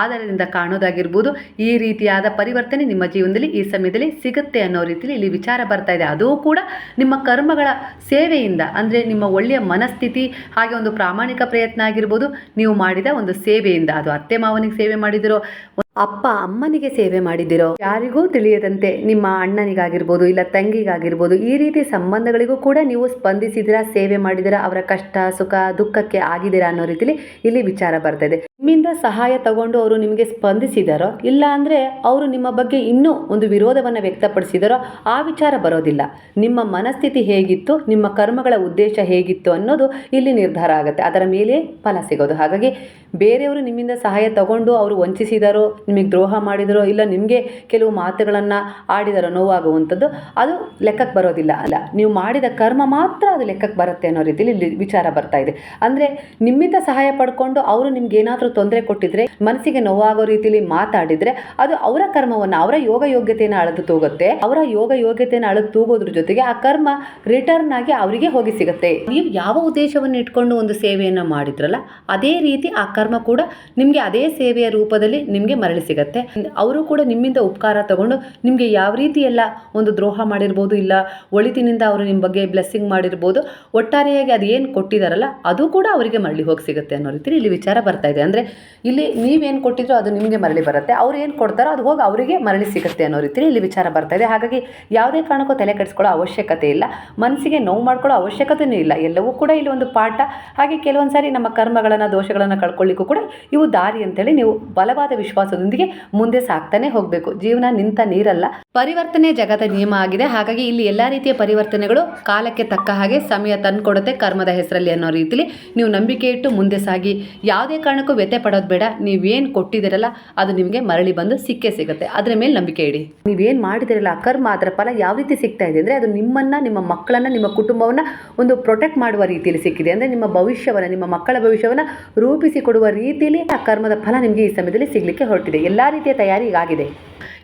ಆಧಾರದಿಂದ ಕಾಣೋದಾಗಿರ್ಬೋದು. ಈ ರೀತಿಯಾದ ಪರಿವರ್ತನೆ ನಿಮ್ಮ ಜೀವನದಲ್ಲಿ ಈ ಸಮಯದಲ್ಲಿ ಸಿಗುತ್ತೆ ಅನ್ನೋ ರೀತಿಯಲ್ಲಿ ಇಲ್ಲಿ ವಿಚಾರ ಬರ್ತಾ ಇದೆ. ಅದು ಕೂಡ ನಿಮ್ಮ ಕರ್ಮಗಳ ಸೇವೆಯಿಂದ, ಅಂದರೆ ನಿಮ್ಮ ಒಳ್ಳೆಯ ಮನಸ್ಥಿತಿ, ಹಾಗೆ ಒಂದು ಪ್ರಾಮಾಣಿಕ ಪ್ರಯತ್ನ ಆಗಿರ್ಬೋದು, ನೀವು ಮಾಡಿದ ಒಂದು ಸೇವೆಯಿಂದ. ಅದು ಅತ್ತೆ ಮಾವನಿಗೆ ಸೇವೆ ಮಾಡಿದಿರೋ ಅಪ್ಪ ಅಮ್ಮನಿಗೆ ಸೇವೆ ಮಾಡಿದಿರೋ. ಯಾರಿಗೂ ತಿಳಿಯದಂತೆ ನಿಮ್ಮ ಅಣ್ಣನಿಗಾಗಿರ್ಬೋದು, ಇಲ್ಲ ತಂಗಿಗಾಗಿರ್ಬೋದು, ಈ ರೀತಿ ಸಂಬಂಧಗಳಿಗೂ ಕೂಡ ನೀವು ಸ್ಪಂದಿಸಿದಿರಾ, ಸೇವೆ ಮಾಡಿದಿರಾ, ಅವರ ಕಷ್ಟ, ಸುಖ, ದುಃಖಕ್ಕೆ ಆಗಿದ್ದೀರಾ ಅನ್ನೋ ರೀತಿಲಿ ಇಲ್ಲಿ ವಿಚಾರ ಬರ್ತಾ ನಿಮ್ಮಿಂದ ಸಹಾಯ ತಗೊಂಡು ಅವರು ನಿಮಗೆ ಸ್ಪಂದಿಸಿದಾರೋ, ಇಲ್ಲ ಅಂದ್ರೆ ಅವರು ನಿಮ್ಮ ಬಗ್ಗೆ ಇನ್ನೂ ಒಂದು ವಿರೋಧವನ್ನು ವ್ಯಕ್ತಪಡಿಸಿದಾರೋ, ಆ ವಿಚಾರ ಬರೋದಿಲ್ಲ. ನಿಮ್ಮ ಮನಸ್ಥಿತಿ ಹೇಗಿತ್ತು, ನಿಮ್ಮ ಕರ್ಮಗಳ ಉದ್ದೇಶ ಹೇಗಿತ್ತು ಅನ್ನೋದು ಇಲ್ಲಿ ನಿರ್ಧಾರ ಆಗುತ್ತೆ. ಅದರ ಮೇಲೆ ಫಲ ಸಿಗೋದು. ಹಾಗಾಗಿ ಬೇರೆಯವರು ನಿಮ್ಮಿಂದ ಸಹಾಯ ತಗೊಂಡು ಅವರು ವಂಚಿಸಿದಾರೋ ನಿಮಗೆ ದ್ರೋಹ ಮಾಡಿದರೋ ಇಲ್ಲ ನಿಮಗೆ ಕೆಲವು ಮಾತುಗಳನ್ನು ಆಡಿದರೋ ನೋವಾಗುವಂಥದ್ದು, ಅದು ಲೆಕ್ಕಕ್ಕೆ ಬರೋದಿಲ್ಲ. ಅಲ್ಲ, ನೀವು ಮಾಡಿದ ಕರ್ಮ ಮಾತ್ರ ಅದು ಲೆಕ್ಕಕ್ಕೆ ಬರುತ್ತೆ ಅನ್ನೋ ರೀತಿಯಲ್ಲಿ ಇಲ್ಲಿ ವಿಚಾರ ಬರ್ತಾ ಇದೆ. ಅಂದರೆ ನಿಮ್ಮಿಂದ ಸಹಾಯ ಪಡ್ಕೊಂಡು ಅವರು ನಿಮ್ಗೆ ಏನಾದರೂ ತೊಂದರೆ ಕೊಟ್ಟಿದ್ರೆ, ಮನಸ್ಸಿಗೆ ನೋವಾಗೋ ರೀತಿಯಲ್ಲಿ ಮಾತಾಡಿದ್ರೆ, ಅದು ಅವರ ಕರ್ಮವನ್ನು, ಅವರ ಯೋಗ ಯೋಗ್ಯತೆಯನ್ನು ಅಳೆದು ತೂಗುತ್ತೆ. ಅವರ ಯೋಗ ಯೋಗ್ಯತೆಯನ್ನು ಅಳೆದು ತೂಗೋದ್ರ ಜೊತೆಗೆ ಆ ಕರ್ಮ ರಿಟರ್ನ್ ಆಗಿ ಅವರಿಗೆ ಹೋಗಿ ಸಿಗುತ್ತೆ. ನೀವು ಯಾವ ಉದ್ದೇಶವನ್ನು ಇಟ್ಕೊಂಡು ಒಂದು ಸೇವೆಯನ್ನು ಮಾಡಿದ್ರಲ್ಲ, ಅದೇ ರೀತಿ ಆ ಕರ್ಮ ಕೂಡ ನಿಮಗೆ ಅದೇ ಸೇವೆಯ ರೂಪದಲ್ಲಿ ನಿಮಗೆ ಮರಳಿ ಸಿಗತ್ತೆ. ಅವರು ಕೂಡ ನಿಮ್ಮಿಂದ ಉಪಕಾರ ತಗೊಂಡು ನಿಮಗೆ ಯಾವ ರೀತಿ ಎಲ್ಲ ಒಂದು ದ್ರೋಹ ಮಾಡಿರ್ಬೋದು ಇಲ್ಲ ಒಳಿತಿನಿಂದ ಅವರು ನಿಮ್ಮ ಬಗ್ಗೆ ಬ್ಲೆಸ್ಸಿಂಗ್ ಮಾಡಿರ್ಬೋದು, ಒಟ್ಟಾರೆಯಾಗಿ ಅದು ಏನು ಕೊಟ್ಟಿದ್ದಾರಲ್ಲ ಅದು ಕೂಡ ಅವರಿಗೆ ಮರಳಿ ಹೋಗಿ ಸಿಗುತ್ತೆ ಅನ್ನೋ ರೀತಿ ಇಲ್ಲಿ ವಿಚಾರ ಬರ್ತಾ ಇದೆ. ಅಂದರೆ ಇಲ್ಲಿ ನೀವೇನು ಕೊಟ್ಟಿದ್ರೋ ಅದು ನಿಮಗೆ ಮರಳಿ ಬರುತ್ತೆ, ಅವ್ರು ಏನು ಕೊಡ್ತಾರೋ ಅದು ಹೋಗಿ ಅವರಿಗೆ ಮರಳಿ ಸಿಗುತ್ತೆ ಅನ್ನೋ ರೀತಿ ಇಲ್ಲಿ ವಿಚಾರ ಬರ್ತಾ ಇದೆ. ಹಾಗಾಗಿ ಯಾವುದೇ ಕಾರಣಕ್ಕೂ ತಲೆ ಕೆಡಿಸ್ಕೊಳ್ಳೋ ಅವಶ್ಯಕತೆ ಇಲ್ಲ, ಮನಸ್ಸಿಗೆ ನೋವು ಮಾಡ್ಕೊಳ್ಳೋ ಅವಶ್ಯಕತೆಯೂ ಇಲ್ಲ, ಎಲ್ಲವೂ ಕೂಡ ಇಲ್ಲಿ ಒಂದು ಪಾಠ. ಹಾಗೆ ಕೆಲವೊಂದು ಸಾರಿ ನಮ್ಮ ಕರ್ಮಗಳನ್ನು, ದೋಷಗಳನ್ನು ಕಳ್ಕೊಳ್ಳಿಕ್ಕೂ ಕೂಡ ಇವು ದಾರಿ ಅಂತೇಳಿ ನೀವು ಬಲವಾದ ವಿಶ್ವಾಸದಿಂದ ಭಾವದೊಂದಿಗೆ ಮುಂದೆ ಸಾಕ್ತಾನೆ ಹೋಗಬೇಕು. ಜೀವನ ನಿಂತ ನೀರಲ್ಲ. ಪರಿವರ್ತನೆ ಜಗತ್ತ ನಿಯಮ ಆಗಿದೆ. ಹಾಗಾಗಿ ಇಲ್ಲಿ ಎಲ್ಲ ರೀತಿಯ ಪರಿವರ್ತನೆಗಳು ಕಾಲಕ್ಕೆ ತಕ್ಕ ಹಾಗೆ ಸಮಯ ತಂದುಕೊಡುತ್ತೆ ಕರ್ಮದ ಹೆಸರಲ್ಲಿ ಅನ್ನೋ ರೀತಿಲಿ. ನೀವು ನಂಬಿಕೆ ಇಟ್ಟು ಮುಂದೆ ಸಾಗಿ. ಯಾವುದೇ ಕಾರಣಕ್ಕೂ ವ್ಯತೆ ಪಡೋದು ಬೇಡ. ನೀವೇನು ಕೊಟ್ಟಿದ್ದೀರಲ್ಲ, ಅದು ನಿಮಗೆ ಮರಳಿ ಬಂದು ಸಿಕ್ಕೇ ಸಿಗುತ್ತೆ. ಅದರ ಮೇಲೆ ನಂಬಿಕೆ ಇಡಿ. ನೀವೇನು ಮಾಡಿದಿರಲ್ಲ ಕರ್ಮ ಅದರ ಫಲ ಯಾವ ರೀತಿ ಸಿಗ್ತಾ ಇದೆ ಅಂದರೆ ಅದು ನಿಮ್ಮನ್ನು, ನಿಮ್ಮ ಮಕ್ಕಳನ್ನು, ನಿಮ್ಮ ಕುಟುಂಬವನ್ನು ಒಂದು ಪ್ರೊಟೆಕ್ಟ್ ಮಾಡುವ ರೀತಿಯಲ್ಲಿ ಸಿಕ್ಕಿದೆ. ಅಂದರೆ ನಿಮ್ಮ ಭವಿಷ್ಯವನ್ನು, ನಿಮ್ಮ ಮಕ್ಕಳ ಭವಿಷ್ಯವನ್ನು ರೂಪಿಸಿಕೊಡುವ ರೀತಿಯಲ್ಲಿ ಆ ಕರ್ಮದ ಫಲ ನಿಮಗೆ ಈ ಸಮಯದಲ್ಲಿ ಸಿಗಲಿಕ್ಕೆ ಹೊರಟಿದೆ. ಎಲ್ಲ ರೀತಿಯ ತಯಾರಿ ಈಗಾಗಿದೆ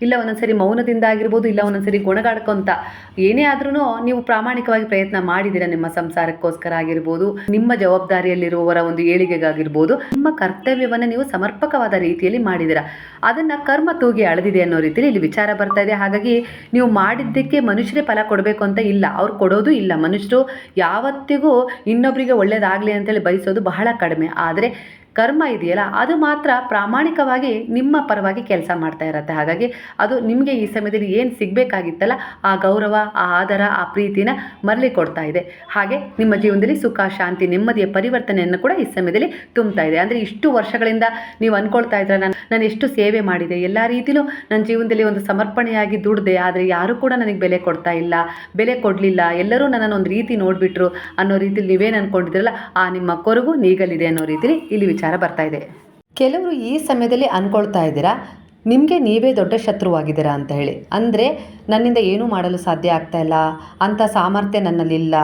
ಇಲ್ಲ ಒಂದೊಂದ್ಸರಿ ಮೌನದಿಂದ ಆಗಿರ್ಬೋದು, ಇಲ್ಲ ಒಂದೊಂದ್ಸರಿ ಗುಣಗಾಡ್ಕೊಂತ ಏನೇ ಆದ್ರೂ ನೀವು ಪ್ರಾಮಾಣಿಕವಾಗಿ ಪ್ರಯತ್ನ ಮಾಡಿದ್ದೀರಾ ನಿಮ್ಮ ಸಂಸಾರಕ್ಕೋಸ್ಕರ ಆಗಿರ್ಬೋದು, ನಿಮ್ಮ ಜವಾಬ್ದಾರಿಯಲ್ಲಿರುವವರ ಒಂದು ಏಳಿಗೆಗಾಗಿರ್ಬೋದು, ನಿಮ್ಮ ಕರ್ತವ್ಯವನ್ನು ನೀವು ಸಮರ್ಪಕವಾದ ರೀತಿಯಲ್ಲಿ ಮಾಡಿದ್ದೀರಾ? ಅದನ್ನು ಕರ್ಮ ತೂಗಿ ಅಳೆದಿದೆ ಅನ್ನೋ ರೀತಿಯಲ್ಲಿ ಇಲ್ಲಿ ವಿಚಾರ ಬರ್ತಾ ಇದೆ. ಹಾಗಾಗಿ ನೀವು ಮಾಡಿದ್ದಕ್ಕೆ ಮನುಷ್ಯರೇ ಫಲ ಕೊಡಬೇಕು ಅಂತ ಇಲ್ಲ. ಅವ್ರು ಕೊಡೋದು ಇಲ್ಲ. ಮನುಷ್ಯರು ಯಾವತ್ತಿಗೂ ಇನ್ನೊಬ್ಬರಿಗೆ ಒಳ್ಳೇದಾಗಲಿ ಅಂತೇಳಿ ಬಯಸೋದು ಬಹಳ ಕಡಿಮೆ. ಆದರೆ ಕರ್ಮ ಇದೆಯಲ್ಲ, ಅದು ಮಾತ್ರ ಪ್ರಾಮಾಣಿಕವಾಗಿ ನಿಮ್ಮ ಪರವಾಗಿ ಕೆಲಸ ಮಾಡ್ತಾ ಇರತ್ತೆ. ಹಾಗಾಗಿ ಅದು ನಿಮಗೆ ಈ ಸಮಯದಲ್ಲಿ ಏನು ಸಿಗಬೇಕಾಗಿತ್ತಲ್ಲ, ಆ ಗೌರವ, ಆ ಆದರ, ಆ ಪ್ರೀತಿನ ಮರಳಿ ಕೊಡ್ತಾ ಇದೆ. ಹಾಗೆ ನಿಮ್ಮ ಜೀವನದಲ್ಲಿ ಸುಖ, ಶಾಂತಿ, ನೆಮ್ಮದಿಯ ಪರಿವರ್ತನೆಯನ್ನು ಕೂಡ ಈ ಸಮಯದಲ್ಲಿ ತುಂಬ್ತಾ ಇದೆ. ಅಂದರೆ ಇಷ್ಟು ವರ್ಷಗಳಿಂದ ನೀವು ಅಂದ್ಕೊಳ್ತಾ ಇದ್ರೆ ನಾನು ನಾನು ಎಷ್ಟು ಸೇವೆ ಮಾಡಿದೆ, ಎಲ್ಲ ರೀತಿಲೂ ನನ್ನ ಜೀವನದಲ್ಲಿ ಒಂದು ಸಮರ್ಪಣೆಯಾಗಿ ದುಡ್ದೆ, ಆದರೆ ಯಾರೂ ಕೂಡ ನನಗೆ ಬೆಲೆ ಕೊಡ್ತಾ ಇಲ್ಲ, ಬೆಲೆ ಕೊಡಲಿಲ್ಲ, ಎಲ್ಲರೂ ನನ್ನನ್ನು ಒಂದು ರೀತಿ ನೋಡಿಬಿಟ್ರು ಅನ್ನೋ ರೀತಿಲಿ ನೀವೇನು ಅಂದ್ಕೊಂಡಿದ್ರಲ್ಲ ಆ ನಿಮ್ಮ ಕೊರಗು ನೀಗಲಿದೆ ಅನ್ನೋ ರೀತಿಲಿ ಇಲ್ಲಿ ವಿಚಾರ ಬರ್ತಾ ಇದೆ. ಕೆಲವರು ಈ ಸಮಯದಲ್ಲಿ ಅಂದ್ಕೊಳ್ತಾ ಇದ್ದೀರಾ, ನಿಮಗೆ ನೀವೇ ದೊಡ್ಡ ಶತ್ರುವಾಗಿದ್ದೀರಾ ಅಂತ ಹೇಳಿ. ಅಂದರೆ ನನ್ನಿಂದ ಏನೂ ಮಾಡಲು ಸಾಧ್ಯ ಆಗ್ತಾ ಇಲ್ಲ ಅಂಥ ಸಾಮರ್ಥ್ಯ ನನ್ನಲ್ಲಿಲ್ಲ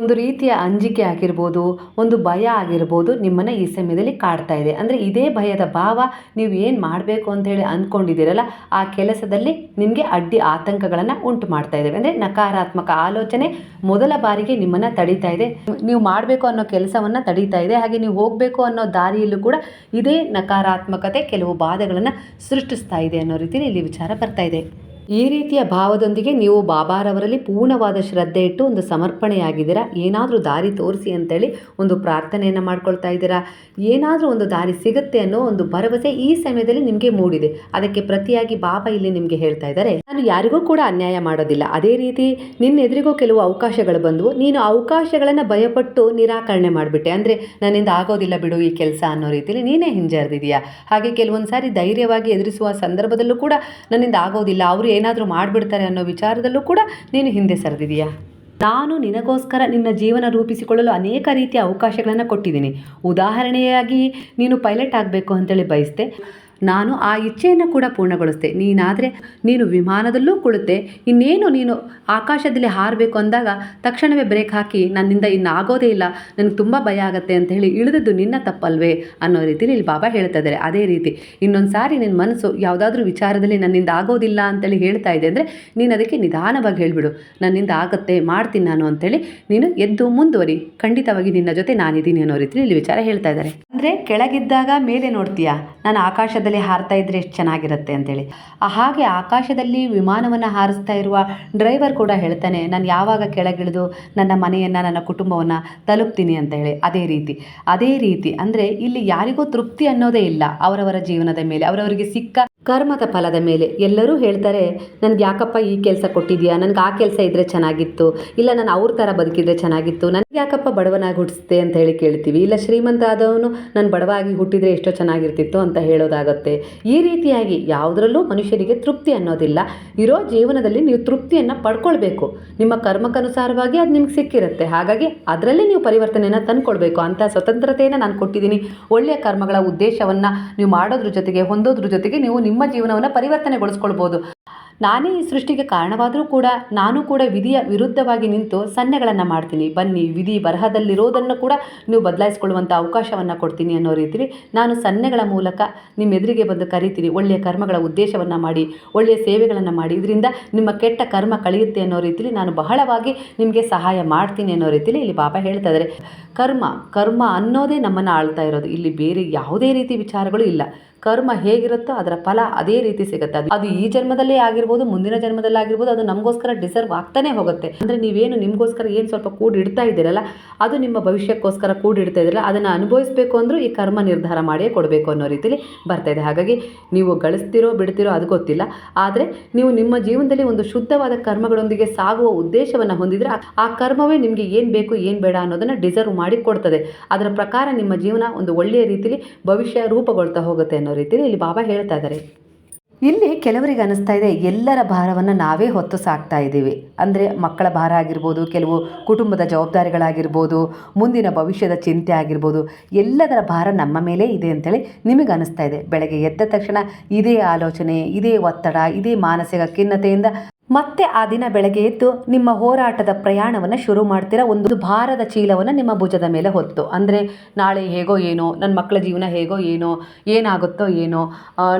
ಒಂದು ರೀತಿಯ ಅಂಜಿಕೆ ಆಗಿರ್ಬೋದು, ಒಂದು ಭಯ ಆಗಿರ್ಬೋದು ನಿಮ್ಮನ್ನು ಈ ಸಮಯದಲ್ಲಿ ಕಾಡ್ತಾ ಇದೆ. ಅಂದರೆ ಇದೇ ಭಯದ ಭಾವ ನೀವು ಏನು ಮಾಡಬೇಕು ಅಂತ ಹೇಳಿ ಅಂದ್ಕೊಂಡಿದ್ದೀರಲ್ಲ ಆ ಕೆಲಸದಲ್ಲಿ ನಿಮಗೆ ಅಡ್ಡಿ ಆತಂಕಗಳನ್ನು ಉಂಟು ಮಾಡ್ತಾ ಇದ್ದಾವೆ ಅಂದರೆ ನಕಾರಾತ್ಮಕ ಆಲೋಚನೆ ಮೊದಲ ಬಾರಿಗೆ ನಿಮ್ಮನ್ನು ತಡೀತಾ ಇದೆ. ನೀವು ಮಾಡಬೇಕು ಅನ್ನೋ ಕೆಲಸವನ್ನು ತಡೀತಾ ಇದೆ. ಹಾಗೆ ನೀವು ಹೋಗಬೇಕು ಅನ್ನೋ ದಾರಿಯಲ್ಲೂ ಕೂಡ ಇದೇ ನಕಾರಾತ್ಮಕತೆ ಕೆಲವು ಬಾಧೆಗಳನ್ನು ಸೃಷ್ಟಿಸ್ತಾ ಇದೆ ಅನ್ನೋ ರೀತಿಯಲ್ಲಿ ಇಲ್ಲಿ ವಿಚಾರ ಬರ್ತಾ ಇದೆ. ಈ ರೀತಿಯ ಭಾವದೊಂದಿಗೆ ನೀವು ಬಾಬಾರವರಲ್ಲಿ ಪೂರ್ಣವಾದ ಶ್ರದ್ಧೆ ಇಟ್ಟು ಒಂದು ಸಮರ್ಪಣೆಯಾಗಿದ್ದೀರಾ? ಏನಾದರೂ ದಾರಿ ತೋರಿಸಿ ಅಂತೇಳಿ ಒಂದು ಪ್ರಾರ್ಥನೆಯನ್ನು ಮಾಡ್ಕೊಳ್ತಾ ಇದ್ದೀರಾ? ಏನಾದರೂ ಒಂದು ದಾರಿ ಸಿಗುತ್ತೆ ಅನ್ನೋ ಒಂದು ಭರವಸೆ ಈ ಸಮಯದಲ್ಲಿ ನಿಮಗೆ ಮೂಡಿದೆ. ಅದಕ್ಕೆ ಪ್ರತಿಯಾಗಿ ಬಾಬಾ ಇಲ್ಲಿ ನಿಮಗೆ ಹೇಳ್ತಾ ಇದ್ದಾರೆ. ನಾನು ಯಾರಿಗೂ ಕೂಡ ಅನ್ಯಾಯ ಮಾಡೋದಿಲ್ಲ. ಅದೇ ರೀತಿ ನಿನ್ನೆದುರಿಗೂ ಕೆಲವು ಅವಕಾಶಗಳು ಬಂದವು. ನೀನು ಅವಕಾಶಗಳನ್ನು ಭಯಪಟ್ಟು ನಿರಾಕರಣೆ ಮಾಡಿಬಿಟ್ಟೆ. ಅಂದರೆ ನನ್ನಿಂದ ಆಗೋದಿಲ್ಲ ಬಿಡು ಈ ಕೆಲಸ ಅನ್ನೋ ರೀತಿಯಲ್ಲಿ ನೀನೇ ಹಿಂಜರಿದಿದೆಯಾ ಹಾಗೆ ಕೆಲವೊಂದು ಸಾರಿ ಧೈರ್ಯವಾಗಿ ಎದುರಿಸುವ ಸಂದರ್ಭದಲ್ಲೂ ಕೂಡ ನನ್ನಿಂದ ಆಗೋದಿಲ್ಲ. ಅವರು ಏನಾದರೂ ಮಾಡಿಬಿಡ್ತಾರೆ ಅನ್ನೋ ವಿಚಾರದಲ್ಲೂ ಕೂಡ ನೀನು ಹಿಂದೆ ಸರಿದಿದೆಯಾ ನಾನು ನಿನಗೋಸ್ಕರ ನಿನ್ನ ಜೀವನ ರೂಪಿಸಿಕೊಳ್ಳಲು ಅನೇಕ ರೀತಿಯ ಅವಕಾಶಗಳನ್ನು ಕೊಟ್ಟಿದ್ದೀನಿ. ಉದಾಹರಣೆಯಾಗಿ, ನೀನು ಪೈಲಟ್ ಆಗಬೇಕು ಅಂತೇಳಿ ಬಯಸ್ದೆ ನಾನು ಆ ಇಚ್ಛೆಯನ್ನು ಕೂಡ ಪೂರ್ಣಗೊಳಿಸ್ದೆ. ನೀನಾದರೆ ನೀನು ವಿಮಾನದಲ್ಲೂ ಕುಳಿತೆ, ಇನ್ನೇನು ನೀನು ಆಕಾಶದಲ್ಲಿ ಹಾರಬೇಕು ಅಂದಾಗ ತಕ್ಷಣವೇ ಬ್ರೇಕ್ ಹಾಕಿ, ನನ್ನಿಂದ ಇನ್ನು ಆಗೋದೇ ಇಲ್ಲ, ನನಗೆ ತುಂಬ ಭಯ ಆಗುತ್ತೆ ಅಂತ ಹೇಳಿ ಇಳಿದದ್ದು ನಿನ್ನ ತಪ್ಪಲ್ವೇ ಅನ್ನೋ ರೀತಿಯಲ್ಲಿ ಇಲ್ಲಿ ಬಾಬಾ ಹೇಳ್ತಾ ಇದ್ದಾರೆ. ಅದೇ ರೀತಿ ಇನ್ನೊಂದು ಸಾರಿ ನಿನ್ನ ಮನಸ್ಸು ಯಾವುದಾದ್ರೂ ವಿಚಾರದಲ್ಲಿ ನನ್ನಿಂದ ಆಗೋದಿಲ್ಲ ಅಂತೇಳಿ ಹೇಳ್ತಾ ಇದೆ ಅಂದರೆ ನೀನು ಅದಕ್ಕೆ ನಿಧಾನವಾಗಿ ಹೇಳಿಬಿಡು. ನನ್ನಿಂದ ಆಗುತ್ತೆ, ಮಾಡ್ತೀನಿ ನಾನು ಅಂತೇಳಿ ನೀನು ಎದ್ದು ಮುಂದುವರಿ. ಖಂಡಿತವಾಗಿ ನಿನ್ನ ಜೊತೆ ನಾನಿದ್ದೀನಿ ಅನ್ನೋ ರೀತಿಯಲ್ಲಿ ಇಲ್ಲಿ ವಿಚಾರ ಹೇಳ್ತಾ ಇದ್ದಾರೆ. ಅಂದರೆ ಕೆಳಗಿದ್ದಾಗ ಮೇಲೆ ನೋಡ್ತೀಯಾ? ನಾನು ಆಕಾಶದಲ್ಲಿ ಹಾರ್ತಾ ಇದ್ರೆ ಎಷ್ಟು ಚೆನ್ನಾಗಿರುತ್ತೆ ಅಂತೇಳಿ. ಹಾಗೆ ಆಕಾಶದಲ್ಲಿ ವಿಮಾನವನ್ನು ಹಾರಿಸ್ತಾ ಇರುವ ಡ್ರೈವರ್ ಕೂಡ ಹೇಳ್ತಾನೆ, ನಾನು ಯಾವಾಗ ಕೆಳಗಿಳಿದು ನನ್ನ ಮನೆಯನ್ನು, ನನ್ನ ಕುಟುಂಬವನ್ನು ತಲುಪ್ತೀನಿ ಅಂತ ಹೇಳಿ. ಅದೇ ರೀತಿ ಅದೇ ರೀತಿ ಅಂದರೆ ಇಲ್ಲಿ ಯಾರಿಗೂ ತೃಪ್ತಿ ಅನ್ನೋದೇ ಇಲ್ಲ ಅವರವರ ಜೀವನದ ಮೇಲೆ, ಅವರವರಿಗೆ ಸಿಕ್ಕ ಕರ್ಮದ ಫಲದ ಮೇಲೆ ಎಲ್ಲರೂ ಹೇಳ್ತಾರೆ ನನಗೆ ಯಾಕಪ್ಪ ಈ ಕೆಲಸ ಕೊಟ್ಟಿದ್ಯಾ? ನನಗೆ ಆ ಕೆಲಸ ಇದ್ದರೆ ಚೆನ್ನಾಗಿತ್ತು. ಇಲ್ಲ, ನಾನು ಅವ್ರ ಥರ ಬದುಕಿದ್ರೆ ಚೆನ್ನಾಗಿತ್ತು. ನನಗೆ ಯಾಕಪ್ಪ ಬಡವನಾಗಿ ಹುಟ್ಟಿಸ್ತೆ ಅಂತ ಹೇಳಿ ಕೇಳ್ತೀವಿ. ಇಲ್ಲ, ಶ್ರೀಮಂತ ಆದವನು ನಾನು ಬಡವಾಗಿ ಹುಟ್ಟಿದರೆ ಎಷ್ಟೋ ಚೆನ್ನಾಗಿರ್ತಿತ್ತು ಅಂತ ಹೇಳೋದಾಗುತ್ತೆ. ಈ ರೀತಿಯಾಗಿ ಯಾವುದರಲ್ಲೂ ಮನುಷ್ಯರಿಗೆ ತೃಪ್ತಿ ಅನ್ನೋದಿಲ್ಲ. ಇರೋ ಜೀವನದಲ್ಲಿ ನೀವು ತೃಪ್ತಿಯನ್ನು ಪಡ್ಕೊಳ್ಬೇಕು. ನಿಮ್ಮ ಕರ್ಮಕ್ಕನುಸಾರವಾಗಿ ಅದು ನಿಮ್ಗೆ ಸಿಕ್ಕಿರುತ್ತೆ. ಹಾಗಾಗಿ ಅದರಲ್ಲಿ ನೀವು ಪರಿವರ್ತನೆಯನ್ನು ತಂದುಕೊಳ್ಬೇಕು. ಅಂತ ಸ್ವತಂತ್ರತೆಯನ್ನು ನಾನು ಕೊಟ್ಟಿದ್ದೀನಿ. ಒಳ್ಳೆಯ ಕರ್ಮಗಳ ಉದ್ದೇಶವನ್ನು ನೀವು ಮಾಡೋದ್ರ ಜೊತೆಗೆ, ಹೊಂದೋದ್ರ ಜೊತೆಗೆ ನೀವು ನಿಮ್ಮ ಜೀವನವನ್ನು ಪರಿವರ್ತನೆಗೊಳಿಸ್ಕೊಳ್ಬೋದು. ನಾನೇ ಈ ಸೃಷ್ಟಿಗೆ ಕಾರಣವಾದರೂ ಕೂಡ ನಾನು ಕೂಡ ವಿಧಿಯ ವಿರುದ್ಧವಾಗಿ ನಿಂತು ಸನ್ನೆಗಳನ್ನು ಮಾಡ್ತೀನಿ. ಬನ್ನಿ, ವಿಧಿ ಬರಹದಲ್ಲಿರೋದನ್ನು ಕೂಡ ನೀವು ಬದಲಾಯಿಸ್ಕೊಳ್ಳುವಂಥ ಅವಕಾಶವನ್ನು ಕೊಡ್ತೀನಿ ಅನ್ನೋ ರೀತಿಲಿ ನಾನು ಸನ್ನೆಗಳ ಮೂಲಕ ನಿಮ್ಮ ಎದುರಿಗೆ ಬಂದು ಕರಿತೀನಿ. ಒಳ್ಳೆಯ ಕರ್ಮಗಳ ಉದ್ದೇಶವನ್ನು ಮಾಡಿ, ಒಳ್ಳೆಯ ಸೇವೆಗಳನ್ನು ಮಾಡಿ. ಇದರಿಂದ ನಿಮ್ಮ ಕೆಟ್ಟ ಕರ್ಮ ಕಳೆಯುತ್ತೆ ಅನ್ನೋ ರೀತಿಲಿ ನಾನು ಬಹಳವಾಗಿ ನಿಮಗೆ ಸಹಾಯ ಮಾಡ್ತೀನಿ ಅನ್ನೋ ರೀತಿಲಿ ಇಲ್ಲಿ ಬಾಬಾ ಹೇಳ್ತಾ ಇದ್ದಾರೆ ಕರ್ಮ ಕರ್ಮ ಅನ್ನೋದೇ ನಮ್ಮನ್ನು ಆಳ್ತಾ ಇರೋದು. ಇಲ್ಲಿ ಬೇರೆ ಯಾವುದೇ ರೀತಿ ವಿಚಾರಗಳು ಇಲ್ಲ. ಕರ್ಮ ಹೇಗಿರುತ್ತೋ ಅದರ ಫಲ ಅದೇ ರೀತಿ ಸಿಗುತ್ತೆ. ಅದು ಅದು ಈ ಜನ್ಮದಲ್ಲೇ ಆಗಿರ್ಬೋದು, ಮುಂದಿನ ಜನ್ಮದಲ್ಲಿ ಆಗಿರ್ಬೋದು, ಅದು ನಮಗೋಸ್ಕರ ಡಿಸರ್ವ್ ಆಗ್ತಾನೆ ಹೋಗುತ್ತೆ. ಅಂದರೆ ನೀವೇನು ನಿಮಗೋಸ್ಕರ ಏನು ಸ್ವಲ್ಪ ಕೂಡಿಡ್ತಾ ಇದ್ದೀರಲ್ಲ, ಅದು ನಿಮ್ಮ ಭವಿಷ್ಯಕ್ಕೋಸ್ಕರ ಕೂಡಿಡ್ತಾ ಇದ್ದೀರಲ್ಲ, ಅದನ್ನು ಅನುಭವಿಸಬೇಕು ಅಂದರೂ ಈ ಕರ್ಮ ನಿರ್ಧಾರ ಮಾಡಿಯೇ ಕೊಡಬೇಕು ಅನ್ನೋ ರೀತಿಲಿ ಬರ್ತಾ ಇದೆ. ಹಾಗಾಗಿ ನೀವು ಗಳಿಸ್ತಿರೋ ಬಿಡ್ತಿರೋ ಅದು ಗೊತ್ತಿಲ್ಲ. ಆದರೆ ನೀವು ನಿಮ್ಮ ಜೀವನದಲ್ಲಿ ಒಂದು ಶುದ್ಧವಾದ ಕರ್ಮಗಳೊಂದಿಗೆ ಸಾಗುವ ಉದ್ದೇಶವನ್ನು ಹೊಂದಿದರೆ ಆ- ಕರ್ಮವೇ ನಿಮಗೆ ಏನು ಬೇಕು, ಏನು ಬೇಡ ಅನ್ನೋದನ್ನು ಡಿಸರ್ವ್ ಮಾಡಿ ಕೊಡ್ತದೆ ಅದರ ಪ್ರಕಾರ ನಿಮ್ಮ ಜೀವನ ಒಂದು ಒಳ್ಳೆಯ ರೀತಿಲಿ ಭವಿಷ್ಯ ರೂಪುಗೊಳ್ತಾ ಹೋಗುತ್ತೆ ಅನ್ನೋ ರೀತಿಲಿ ಇಲ್ಲಿ ಬಾಬಾ ಹೇಳ್ತಾ ಇದ್ದಾರೆ ಇಲ್ಲಿ ಕೆಲವರಿಗೆ ಅನಿಸ್ತಾ ಇದೆ, ಎಲ್ಲರ ಭಾರವನ್ನು ನಾವೇ ಹೊತ್ತು ಸಾಕ್ತಾ ಇದ್ದೀವಿ. ಅಂದರೆ ಮಕ್ಕಳ ಭಾರ ಆಗಿರ್ಬೋದು, ಕೆಲವು ಕುಟುಂಬದ ಜವಾಬ್ದಾರಿಗಳಾಗಿರ್ಬೋದು, ಮುಂದಿನ ಭವಿಷ್ಯದ ಚಿಂತೆ ಆಗಿರ್ಬೋದು, ಎಲ್ಲದರ ಭಾರ ನಮ್ಮ ಮೇಲೆ ಇದೆ ಅಂತೇಳಿ ನಿಮಗೆ ಅನಿಸ್ತಾ ಇದೆ. ಬೆಳಗ್ಗೆ ಎದ್ದ ತಕ್ಷಣ ಇದೇ ಆಲೋಚನೆ, ಇದೇ ಒತ್ತಡ, ಇದೇ ಮಾನಸಿಕ ಖಿನ್ನತೆಯಿಂದ ಮತ್ತೆ ಆ ದಿನ ಬೆಳಗ್ಗೆ ಎದ್ದು ನಿಮ್ಮ ಹೋರಾಟದ ಪ್ರಯಾಣವನ್ನು ಶುರು ಮಾಡ್ತೀರಾ? ಒಂದು ಭಾರದ ಚೀಲವನ್ನು ನಿಮ್ಮ ಭುಜದ ಮೇಲೆ ಹೊತ್ತು. ಅಂದರೆ ನಾಳೆ ಹೇಗೋ ಏನೋ ನನ್ನ ಮಕ್ಕಳ ಜೀವನ ಹೇಗೋ ಏನೋ, ಏನಾಗುತ್ತೋ ಏನೋ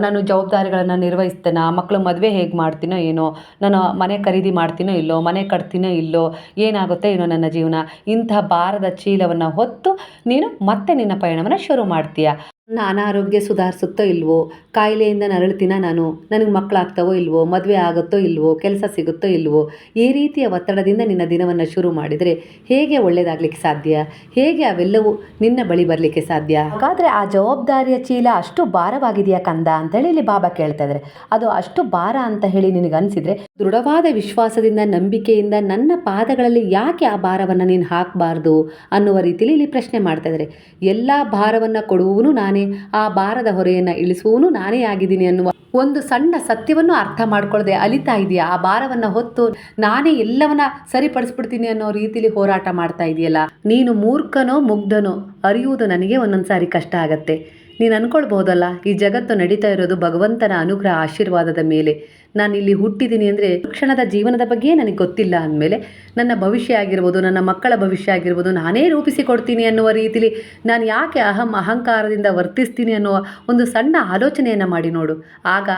ನಾನು ಜವಾಬ್ದಾರಿಗಳನ್ನು ನಿರ್ವಹಿಸ್ತೇನಾ? ಮಕ್ಕಳ ಮದುವೆ ಹೇಗೆ ಮಾಡ್ತೀನೋ ಏನೋ, ನಾನು ಮನೆ ಖರೀದಿ ಮಾಡ್ತೀನೋ ಇಲ್ಲೋ, ಮನೆ ಕಟ್ತೀನೋ ಇಲ್ಲೋ, ಏನಾಗುತ್ತೋ ಏನೋ ನನ್ನ ಜೀವನ. ಇಂಥ ಭಾರದ ಚೀಲವನ್ನು ಹೊತ್ತು ನೀನು ಮತ್ತೆ ನಿನ್ನ ಪಯಣವನ್ನು ಶುರು ಮಾಡ್ತೀಯ? ನನ್ನ ಆರೋಗ್ಯ ಸುಧಾರಿಸುತ್ತೋ ಇಲ್ವೋ ಕಾಯಿಲೆಯಿಂದ ನರಳ್ತೀನ ನಾನು ನನಗೆ ಮಕ್ಕಳಾಗ್ತವೋ ಇಲ್ವೋ ಮದುವೆ ಆಗುತ್ತೋ ಇಲ್ವೋ ಕೆಲಸ ಸಿಗುತ್ತೋ ಇಲ್ವೋ ಈ ರೀತಿಯ ಒತ್ತಡದಿಂದ ನಿನ್ನ ದಿನವನ್ನು ಶುರು ಮಾಡಿದರೆ ಹೇಗೆ ಒಳ್ಳೆಯದಾಗಲಿಕ್ಕೆ ಸಾಧ್ಯ? ಹೇಗೆ ಅವೆಲ್ಲವೂ ನಿನ್ನ ಬಳಿ ಬರಲಿಕ್ಕೆ ಸಾಧ್ಯ? ಹಾಗಾದರೆ ಆ ಜವಾಬ್ದಾರಿಯ ಚೀಲ ಅಷ್ಟು ಭಾರವಾಗಿದೆಯಾ ಕಂದ? ಅಂತೇಳಿ ಇಲ್ಲಿ ಬಾಬಾ ಕೇಳ್ತಾ ಇದ್ದಾರೆ ಅದು ಅಷ್ಟು ಭಾರ ಅಂತ ಹೇಳಿ ನಿನಗೆ ಅನಿಸಿದರೆ ದೃಢವಾದ ವಿಶ್ವಾಸದಿಂದ ನಂಬಿಕೆಯಿಂದ ನನ್ನ ಪಾದಗಳಲ್ಲಿ ಯಾಕೆ ಆ ಭಾರವನ್ನು ನೀನು ಹಾಕಬಾರ್ದು ಅನ್ನುವ ರೀತಿಯಲ್ಲಿ ಇಲ್ಲಿ ಪ್ರಶ್ನೆ ಮಾಡ್ತಾ ಇದ್ದಾರೆ ಎಲ್ಲ ಭಾರವನ್ನು ಕೊಡುವನು ನಾನೇ ಆ ಭಾರದ ಹೊರೆಯನ್ನು ಇಳಿಸುವನು ನಾನೇ ಆಗಿದ್ದೀನಿ ಅನ್ನುವ ಒಂದು ಸಣ್ಣ ಸತ್ಯವನ್ನು ಅರ್ಥ ಮಾಡ್ಕೊಳ್ಳದೆ ಅಲಿತಾ ಇದೆಯಾ? ಆ ಭಾರವನ್ನು ಹೊತ್ತು ನಾನೇ ಎಲ್ಲವನ್ನ ಸರಿಪಡಿಸ್ಬಿಡ್ತೀನಿ ಅನ್ನೋ ರೀತಿಲಿ ಹೋರಾಟ ಮಾಡ್ತಾ ಇದೆಯಲ್ಲ? ನೀನು ಮೂರ್ಖನೋ, ಮುಗ್ಧನೋ, ಅರಿಯುವುದು ನನಗೆ ಒಂದೊಂದು ಸಾರಿ ಕಷ್ಟ ಆಗತ್ತೆ. ನೀನು ಅನ್ಕೊಳ್ಬಹುದಲ್ಲ, ಈ ಜಗತ್ತು ನಡೀತಾ ಇರೋದು ಭಗವಂತನ ಅನುಗ್ರಹ ಆಶೀರ್ವಾದದ ಮೇಲೆ. ನಾನು ಇಲ್ಲಿ ಹುಟ್ಟಿದ್ದೀನಿ ಅಂದರೆ ಕ್ಷಣದ ಜೀವನದ ಬಗ್ಗೆ ನನಗೆ ಗೊತ್ತಿಲ್ಲ ಅಂದಮೇಲೆ ನನ್ನ ಭವಿಷ್ಯ ಆಗಿರ್ಬೋದು, ನನ್ನ ಮಕ್ಕಳ ಭವಿಷ್ಯ ಆಗಿರ್ಬೋದು ನಾನೇ ರೂಪಿಸಿಕೊಡ್ತೀನಿ ಅನ್ನುವ ರೀತಿಲಿ ನಾನು ಯಾಕೆ ಅಹಂ ಅಹಂಕಾರದಿಂದ ವರ್ತಿಸ್ತೀನಿ ಅನ್ನುವ ಒಂದು ಸಣ್ಣ ಆಲೋಚನೆಯನ್ನು ಮಾಡಿ ನೋಡು. ಆಗ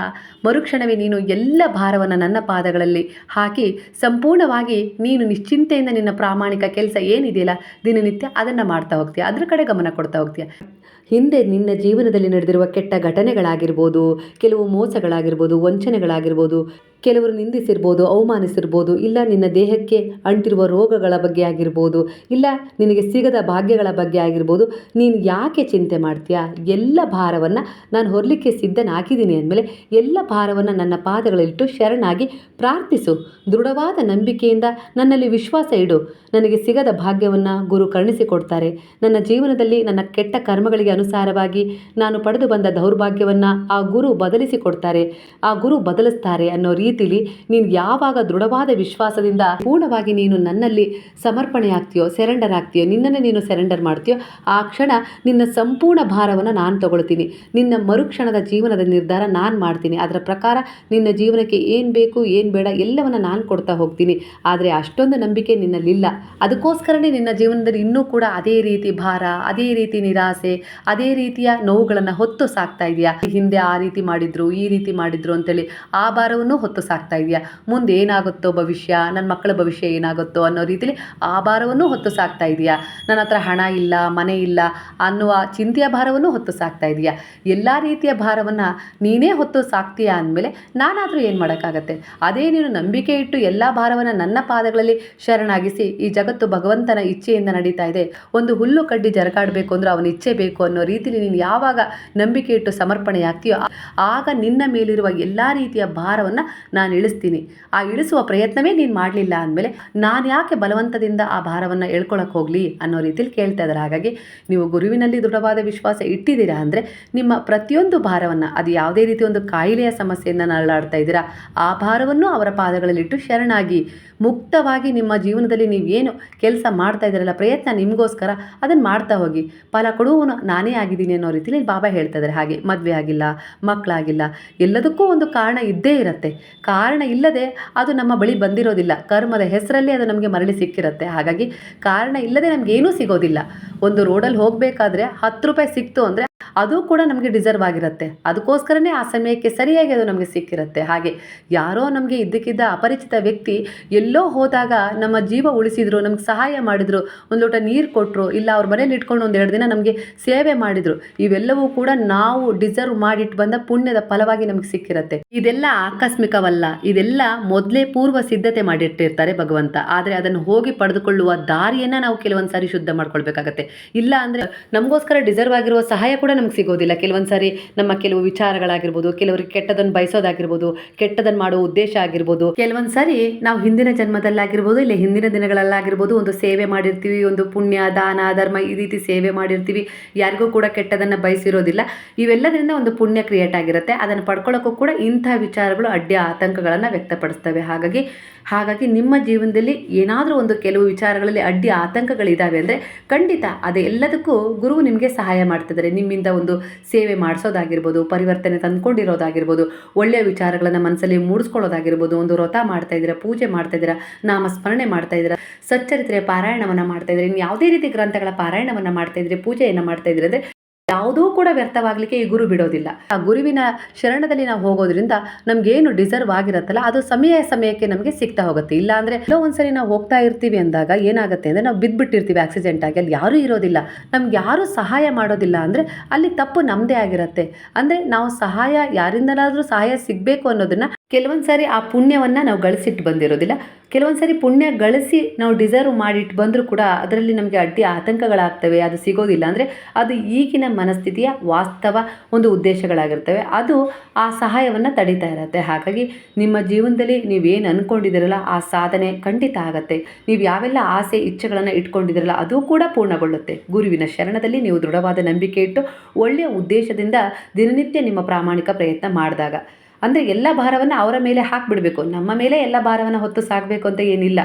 ಮರುಕ್ಷಣವೇ ನೀನು ಎಲ್ಲ ಭಾರವನ್ನು ನನ್ನ ಪಾದಗಳಲ್ಲಿ ಹಾಕಿ ಸಂಪೂರ್ಣವಾಗಿ ನೀನು ನಿಶ್ಚಿಂತೆಯಿಂದ ನಿನ್ನ ಪ್ರಾಮಾಣಿಕ ಕೆಲಸ ಏನಿದೆಯಲ್ಲ ದಿನನಿತ್ಯ ಅದನ್ನು ಮಾಡ್ತಾ ಹೋಗ್ತೀಯ, ಅದ್ರ ಕಡೆ ಗಮನ ಕೊಡ್ತಾ ಹೋಗ್ತೀಯ. ಹಿಂದೆ ನಿನ್ನ ಜೀವನದಲ್ಲಿ ನಡೆದಿರುವ ಕೆಟ್ಟ ಘಟನೆಗಳಾಗಿರ್ಬೋದು ಕೆಲವು ಮೋಸಗಳಾಗಿರ್ಬೋದು ವಂಚನೆಗಳಾಗಿರ್ಬೋದು ಕೆಲವರು ನಿಂದಿಸಿರ್ಬೋದು, ಅವಮಾನಿಸಿರ್ಬೋದು, ಇಲ್ಲ ನಿನ್ನ ದೇಹಕ್ಕೆ ಅಂಟಿರುವ ರೋಗಗಳ ಬಗ್ಗೆ ಆಗಿರ್ಬೋದು, ಇಲ್ಲ ನಿನಗೆ ಸಿಗದ ಭಾಗ್ಯಗಳ ಬಗ್ಗೆ ಆಗಿರ್ಬೋದು, ನೀನು ಯಾಕೆ ಚಿಂತೆ ಮಾಡ್ತೀಯಾ? ಎಲ್ಲ ಭಾರವನ್ನು ನಾನು ಹೊರಲಿಕ್ಕೆ ಸಿದ್ಧನಾಗಿದ್ದೀನಿ ಅಂದಮೇಲೆ ಎಲ್ಲ ಭಾರವನ್ನು ನನ್ನ ಪಾದಗಳಲ್ಲಿಟ್ಟು ಶರಣಾಗಿ ಪ್ರಾರ್ಥಿಸು. ದೃಢವಾದ ನಂಬಿಕೆಯಿಂದ ನನ್ನಲ್ಲಿ ವಿಶ್ವಾಸ ಇಡು. ನನಗೆ ಸಿಗದ ಭಾಗ್ಯವನ್ನು ಗುರು ಕರುಣಿಸಿಕೊಡ್ತಾರೆ. ನನ್ನ ಜೀವನದಲ್ಲಿ ನನ್ನ ಕೆಟ್ಟ ಕರ್ಮಗಳಿಗೆ ಅನುಸಾರವಾಗಿ ನಾನು ಪಡೆದು ಬಂದ ದೌರ್ಭಾಗ್ಯವನ್ನು ಆ ಗುರು ಬದಲಿಸಿಕೊಡ್ತಾರೆ. ಆ ಗುರು ಬದಲಿಸ್ತಾರೆ ಅನ್ನೋ ರೀತಿಲಿ ನೀನು ಯಾವಾಗ ದೃಢವಾದ ವಿಶ್ವಾಸದಿಂದ ಪೂರ್ಣವಾಗಿ ನೀನು ನನ್ನಲ್ಲಿ ಸಮರ್ಪಣೆ ಆಗ್ತೀಯೋ ಸೆರೆಂಡರ್ ಆಗ್ತೀಯೋ ನಿನ್ನನ್ನೇ ನೀನು ಸೆರೆಂಡರ್ ಮಾಡ್ತೀಯೋ, ಆ ಕ್ಷಣ ನಿನ್ನ ಸಂಪೂರ್ಣ ಭಾರವನ್ನು ನಾನು ತಗೊಳ್ತೀನಿ. ನಿನ್ನ ಮರುಕ್ಷಣದ ಜೀವನದ ನಿರ್ಧಾರ ನಾನು ಮಾಡ್ತೀನಿ. ಅದರ ಪ್ರಕಾರ ನಿನ್ನ ಜೀವನಕ್ಕೆ ಏನು ಬೇಕು, ಏನು ಬೇಡ ಎಲ್ಲವನ್ನು ನಾನು ಕೊಡ್ತಾ ಹೋಗ್ತೀನಿ. ಆದರೆ ಅಷ್ಟೊಂದು ನಂಬಿಕೆ ನಿನ್ನಲ್ಲಿಲ್ಲ. ಅದಕ್ಕೋಸ್ಕರನೇ ನಿನ್ನ ಜೀವನದಲ್ಲಿ ಇನ್ನೂ ಕೂಡ ಅದೇ ರೀತಿ ಭಾರ, ಅದೇ ರೀತಿ ನಿರಾಸೆ, ಅದೇ ರೀತಿಯ ನೋವುಗಳನ್ನು ಹೊತ್ತು ಸಾಕ್ತಾ ಇದೆಯಾ? ಹಿಂದೆ ಆ ರೀತಿ ಮಾಡಿದ್ರು, ಈ ರೀತಿ ಮಾಡಿದ್ರು ಅಂತೇಳಿ ಆ ಭಾರವನ್ನು ಹೊತ್ತು ಸಾಕ್ತಾ ಇದೆಯಾ? ಮುಂದೆ ಏನಾಗುತ್ತೋ ಭವಿಷ್ಯ ನನ್ನ ಮಕ್ಕಳ ಭವಿಷ್ಯ ಏನಾಗುತ್ತೋ ಅನ್ನೋ ರೀತಿಲಿ ಆ ಭಾರವನ್ನು ಹೊತ್ತು ಸಾಕ್ತಾ ಇದೆಯಾ. ನನ್ನ ಹತ್ರ ಹಣ ಇಲ್ಲ, ಮನೆ ಇಲ್ಲ ಅನ್ನುವ ಚಿಂತೆಯ ಭಾರವನ್ನು ಹೊತ್ತು ಸಾಕ್ತಾ ಇದೆಯಾ. ಎಲ್ಲ ರೀತಿಯ ಭಾರವನ್ನು ನೀನೇ ಹೊತ್ತು ಸಾಕ್ತೀಯಾ ಅಂದಮೇಲೆ ನಾನಾದರೂ ಏನು ಮಾಡೋಕ್ಕಾಗತ್ತೆ? ಅದೇ ನೀನು ನಂಬಿಕೆ ಇಟ್ಟು ಎಲ್ಲ ಭಾರವನ್ನು ನನ್ನ ಪಾದಗಳಲ್ಲಿ ಶರಣಾಗಿಸಿ ಈ ಜಗತ್ತು ಭಗವಂತನ ಇಚ್ಛೆಯಿಂದ ನಡೀತಾ ಇದೆ. ಒಂದು ಹುಲ್ಲು ಕಡ್ಡಿ ಜರಕಾಡಬೇಕು ಅಂದ್ರೆ ಅವನ ಇಚ್ಛೆ ಬೇಕು ಅನ್ನೋ ರೀತಿಲಿ ನೀನು ಯಾವಾಗ ನಂಬಿಕೆ ಇಟ್ಟು ಸಮರ್ಪಣೆ ಆಗ್ತೀಯೋ ಆಗ ನಿನ್ನ ಮೇಲಿರುವ ಎಲ್ಲ ರೀತಿಯ ಭಾರವನ್ನು ನಾನು ಇಳಿಸ್ತೀನಿ. ಆ ಇಳಿಸುವ ಪ್ರಯತ್ನವೇ ನೀನು ಮಾಡಲಿಲ್ಲ ಅಂದಮೇಲೆ ನಾನು ಯಾಕೆ ಬಲವಂತದಿಂದ ಆ ಭಾರವನ್ನು ಎಳ್ಕೊಳಕ್ಕೆ ಹೋಗಲಿ ಅನ್ನೋ ರೀತಿಯಲ್ಲಿ ಕೇಳ್ತಾ ಇದ್ದಾರೆ ಹಾಗಾಗಿ ನೀವು ಗುರುವಿನಲ್ಲಿ ದೃಢವಾದ ವಿಶ್ವಾಸ ಇಟ್ಟಿದ್ದೀರಾ ಅಂದರೆ ನಿಮ್ಮ ಪ್ರತಿಯೊಂದು ಭಾರವನ್ನು, ಅದು ಯಾವುದೇ ರೀತಿ ಒಂದು ಕಾಯಿಲೆಯ ಸಮಸ್ಯೆಯಿಂದ ನರಳಾಡ್ತಾ ಇದ್ದೀರಾ, ಆ ಭಾರವನ್ನು ಅವರ ಪಾದಗಳಲ್ಲಿಟ್ಟು ಶರಣಾಗಿ ಮುಕ್ತವಾಗಿ ನಿಮ್ಮ ಜೀವನದಲ್ಲಿ ನೀವೇನು ಕೆಲಸ ಮಾಡ್ತಾ ಇದ್ದಾರಲ್ಲ, ಪ್ರಯತ್ನ ನಿಮಗೋಸ್ಕರ ಅದನ್ನು ಮಾಡ್ತಾ ಹೋಗಿ. ಫಲ ಕೊಡುವನು ನಾನೇ ಆಗಿದ್ದೀನಿ ಅನ್ನೋ ರೀತಿಲಿ ಬಾಬಾ ಹೇಳ್ತಾ ಇದ್ದಾರೆ. ಹಾಗೆ ಮದುವೆ ಆಗಿಲ್ಲ ಮಕ್ಕಳಾಗಿಲ್ಲ ಎಲ್ಲದಕ್ಕೂ ಒಂದು ಕಾರಣ ಇದ್ದೇ ಇರುತ್ತೆ. ಕಾರಣ ಇಲ್ಲದೆ ಅದು ನಮ್ಮ ಬಳಿ ಬಂದಿರೋದಿಲ್ಲ. ಕರ್ಮದ ಹೆಸರಲ್ಲೇ ಅದು ನಮಗೆ ಮರಳಿ ಸಿಕ್ಕಿರುತ್ತೆ. ಹಾಗಾಗಿ ಕಾರಣ ಇಲ್ಲದೆ ನಮಗೇನೂ ಸಿಗೋದಿಲ್ಲ. ಒಂದು ರೋಡಲ್ಲಿ ಹೋಗಬೇಕಾದ್ರೆ ಹತ್ತು ರೂಪಾಯಿ ಸಿಕ್ತು ಅಂದರೆ ಅದು ಕೂಡ ನಮಗೆ ಡಿಸರ್ವ್ ಆಗಿರುತ್ತೆ. ಅದಕ್ಕೋಸ್ಕರನೇ ಆ ಸಮಯಕ್ಕೆ ಸರಿಯಾಗಿ ಅದು ನಮಗೆ ಸಿಕ್ಕಿರುತ್ತೆ. ಹಾಗೆ ಯಾರೋ ನಮಗೆ ಇದ್ದಕ್ಕಿದ್ದ ಅಪರಿಚಿತ ವ್ಯಕ್ತಿ ಎಲ್ಲೋ ಹೋದಾಗ ನಮ್ಮ ಜೀವ ಉಳಿಸಿದ್ರು, ನಮ್ಗೆ ಸಹಾಯ ಮಾಡಿದ್ರು, ಒಂದು ಲೋಟ ನೀರು ಕೊಟ್ಟರು ಇಲ್ಲ ಅವ್ರ ಮನೇಲಿ ಇಟ್ಕೊಂಡು ಒಂದು ಎರಡು ದಿನ ನಮಗೆ ಸೇವೆ ಮಾಡಿದ್ರು, ಇವೆಲ್ಲವೂ ಕೂಡ ನಾವು ಡಿಸರ್ವ್ ಮಾಡಿಟ್ಟು ಬಂದ ಪುಣ್ಯದ ಫಲವಾಗಿ ನಮಗೆ ಸಿಕ್ಕಿರುತ್ತೆ. ಇದೆಲ್ಲ ಆಕಸ್ಮಿಕವಲ್ಲ, ಇದೆಲ್ಲ ಮೊದಲೇ ಪೂರ್ವ ಸಿದ್ಧತೆ ಮಾಡಿಟ್ಟಿರ್ತಾರೆ ಭಗವಂತ, ಆದರೆ ಅದನ್ನು ಹೋಗಿ ಪಡೆದುಕೊಳ್ಳುವ ದಾರಿಯನ್ನು ನಾವು ಕೆಲವೊಂದು ಸಾರಿ ಶುದ್ಧ ಮಾಡ್ಕೊಳ್ಬೇಕಾಗತ್ತೆ. ಇಲ್ಲ ಅಂದರೆ ನಮಗೋಸ್ಕರ ಡಿಸರ್ವ್ ಆಗಿರುವ ಸಹಾಯ ಕೂಡ ನಮ್ಗೆ ಸಿಗೋದಿಲ್ಲ. ಕೆಲವೊಂದು ಸಾರಿ ನಮ್ಮ ಕೆಲವು ವಿಚಾರಗಳಾಗಿರ್ಬೋದು, ಕೆಲವರಿಗೆ ಕೆಟ್ಟದನ್ನು ಬಯಸೋದಾಗಿರ್ಬೋದು ಕೆಟ್ಟದನ್ನು ಮಾಡೋ ಉದ್ದೇಶ ಆಗಿರ್ಬೋದು, ಕೆಲವೊಂದು ಸಾರಿ ನಾವು ಹಿಂದಿನ ಜನ್ಮದಲ್ಲಾಗಿರ್ಬೋದು, ಇಲ್ಲ ಹಿಂದಿನ ದಿನಗಳಲ್ಲಾಗಿರ್ಬೋದು ಒಂದು ಸೇವೆ ಮಾಡಿರ್ತೀವಿ, ಒಂದು ಪುಣ್ಯ, ದಾನ, ಧರ್ಮ ಈ ರೀತಿ ಸೇವೆ ಮಾಡಿರ್ತೀವಿ. ಯಾರಿಗೂ ಕೂಡ ಕೆಟ್ಟದನ್ನು ಬಯಸಿರೋದಿಲ್ಲ. ಇವೆಲ್ಲದರಿಂದ ಒಂದು ಪುಣ್ಯ ಕ್ರಿಯೇಟ್ ಆಗಿರುತ್ತೆ. ಅದನ್ನು ಪಡ್ಕೊಳ್ಳೋಕ್ಕೂ ಕೂಡ ಇಂಥ ವಿಚಾರಗಳು ಅಡ್ಡ ಆತಂಕಗಳನ್ನು ವ್ಯಕ್ತಪಡಿಸ್ತವೆ. ಹಾಗಾಗಿ ಹಾಗಾಗಿ ನಿಮ್ಮ ಜೀವನದಲ್ಲಿ ಏನಾದರೂ ಒಂದು ಕೆಲವು ವಿಚಾರಗಳಲ್ಲಿ ಅಡ್ಡಿ ಆತಂಕಗಳಿದ್ದಾವೆ ಅಂದರೆ ಖಂಡಿತ ಅದೆಲ್ಲದಕ್ಕೂ ಗುರು ನಿಮಗೆ ಸಹಾಯ ಮಾಡ್ತಿದ್ದಾರೆ. ನಿಮ್ಮಿಂದ ಒಂದು ಸೇವೆ ಮಾಡಿಸೋದಾಗಿರ್ಬೋದು, ಪರಿವರ್ತನೆ ತಂದ್ಕೊಂಡಿರೋದಾಗಿರ್ಬೋದು, ಒಳ್ಳೆಯ ವಿಚಾರಗಳನ್ನು ಮನಸ್ಸಲ್ಲಿ ಮೂಡಿಸ್ಕೊಳ್ಳೋದಾಗಿರ್ಬೋದು, ಒಂದು ವ್ರತ ಮಾಡ್ತಾ ಇದ್ದೀರಾ, ಪೂಜೆ ಮಾಡ್ತಾ ಇದ್ದೀರಾ, ನಾಮಸ್ಮರಣೆ ಮಾಡ್ತಾ ಇದ್ದೀರಾ ಸಚ್ಚರಿತ್ರೆಯ ಪಾರಾಯಣವನ್ನು ಮಾಡ್ತಾ ಇದ್ದೀರಾ ಇನ್ನು ಯಾವುದೇ ರೀತಿ ಗ್ರಂಥಗಳ ಪಾರಾಯಣವನ್ನು ಮಾಡ್ತಾ ಇದ್ದೀರಿ, ಪೂಜೆಯನ್ನು ಮಾಡ್ತಾ ಇದ್ದೀರಿ ಅಂದರೆ ಯಾವುದೂ ಕೂಡ ವ್ಯರ್ಥವಾಗಲಿಕ್ಕೆ ಈ ಗುರು ಬಿಡೋದಿಲ್ಲ. ಆ ಗುರುವಿನ ಶರಣದಲ್ಲಿ ನಾವು ಹೋಗೋದ್ರಿಂದ ನಮಗೇನು ಡಿಸರ್ವ್ ಆಗಿರತ್ತಲ್ಲ, ಅದು ಸಮಯ ಸಮಯಕ್ಕೆ ನಮಗೆ ಸಿಗ್ತಾ ಹೋಗುತ್ತೆ. ಇಲ್ಲ ಅಂದರೆ ಒಂದ್ಸರಿ ನಾವು ಹೋಗ್ತಾ ಇರ್ತೀವಿ ಅಂದಾಗ ಏನಾಗುತ್ತೆ ಅಂದರೆ ನಾವು ಬಿದ್ದುಬಿಟ್ಟಿರ್ತೀವಿ ಆಕ್ಸಿಡೆಂಟ್ ಆಗಿ, ಅಲ್ಲಿ ಯಾರೂ ಇರೋದಿಲ್ಲ. ನಮ್ಗೆ ಯಾರೂ ಸಹಾಯ ಮಾಡೋದಿಲ್ಲ ಅಂದರೆ ಅಲ್ಲಿ ತಪ್ಪು ನಮ್ಮದೇ ಆಗಿರುತ್ತೆ. ಅಂದರೆ ನಾವು ಸಹಾಯ ಯಾರಿಂದಲಾದರೂ ಸಹಾಯ ಸಿಗಬೇಕು ಅನ್ನೋದನ್ನು ಕೆಲವೊಂದು ಸಾರಿ ಆ ಪುಣ್ಯವನ್ನು ನಾವು ಗಳಿಸಿಟ್ಟು ಬಂದಿರೋದಿಲ್ಲ. ಕೆಲವೊಂದು ಸಾರಿ ಪುಣ್ಯ ಗಳಿಸಿ ನಾವು ಡಿಸರ್ವ್ ಮಾಡಿಟ್ಟು ಬಂದರೂ ಕೂಡ ಅದರಲ್ಲಿ ನಮಗೆ ಅಡ್ಡಿ ಆತಂಕಗಳಾಗ್ತವೆ, ಅದು ಸಿಗೋದಿಲ್ಲ. ಅಂದರೆ ಅದು ಈಗಿನ ಮನಸ್ಥಿತಿಯ ವಾಸ್ತವ ಒಂದು ಉದ್ದೇಶಗಳಾಗಿರ್ತವೆ. ಅದು ಆ ಸಹಾಯವನ್ನು ತಡೀತಾ ಇರುತ್ತೆ. ಹಾಗಾಗಿ ನಿಮ್ಮ ಜೀವನದಲ್ಲಿ ನೀವೇನು ಅಂದ್ಕೊಂಡಿದ್ದೀರಲ್ಲ ಆ ಸಾಧನೆ ಖಂಡಿತ ಆಗತ್ತೆ. ನೀವು ಯಾವೆಲ್ಲ ಆಸೆ, ಇಚ್ಛೆಗಳನ್ನು ಇಟ್ಕೊಂಡಿದ್ದೀರಲ್ಲ, ಅದು ಕೂಡ ಪೂರ್ಣಗೊಳ್ಳುತ್ತೆ. ಗುರುವಿನ ಶರಣದಲ್ಲಿ ನೀವು ದೃಢವಾದ ನಂಬಿಕೆ ಇಟ್ಟು ಒಳ್ಳೆಯ ಉದ್ದೇಶದಿಂದ ದಿನನಿತ್ಯ ನಿಮ್ಮ ಪ್ರಾಮಾಣಿಕ ಪ್ರಯತ್ನ ಮಾಡಿದಾಗ. ಅಂದರೆ ಎಲ್ಲ ಭಾರವನ್ನು ಅವರ ಮೇಲೆ ಹಾಕಿಬಿಡಬೇಕು. ನಮ್ಮ ಮೇಲೆ ಎಲ್ಲ ಭಾರವನ್ನು ಹೊತ್ತು ಸಾಗಬೇಕು ಅಂತ ಏನಿಲ್ಲ.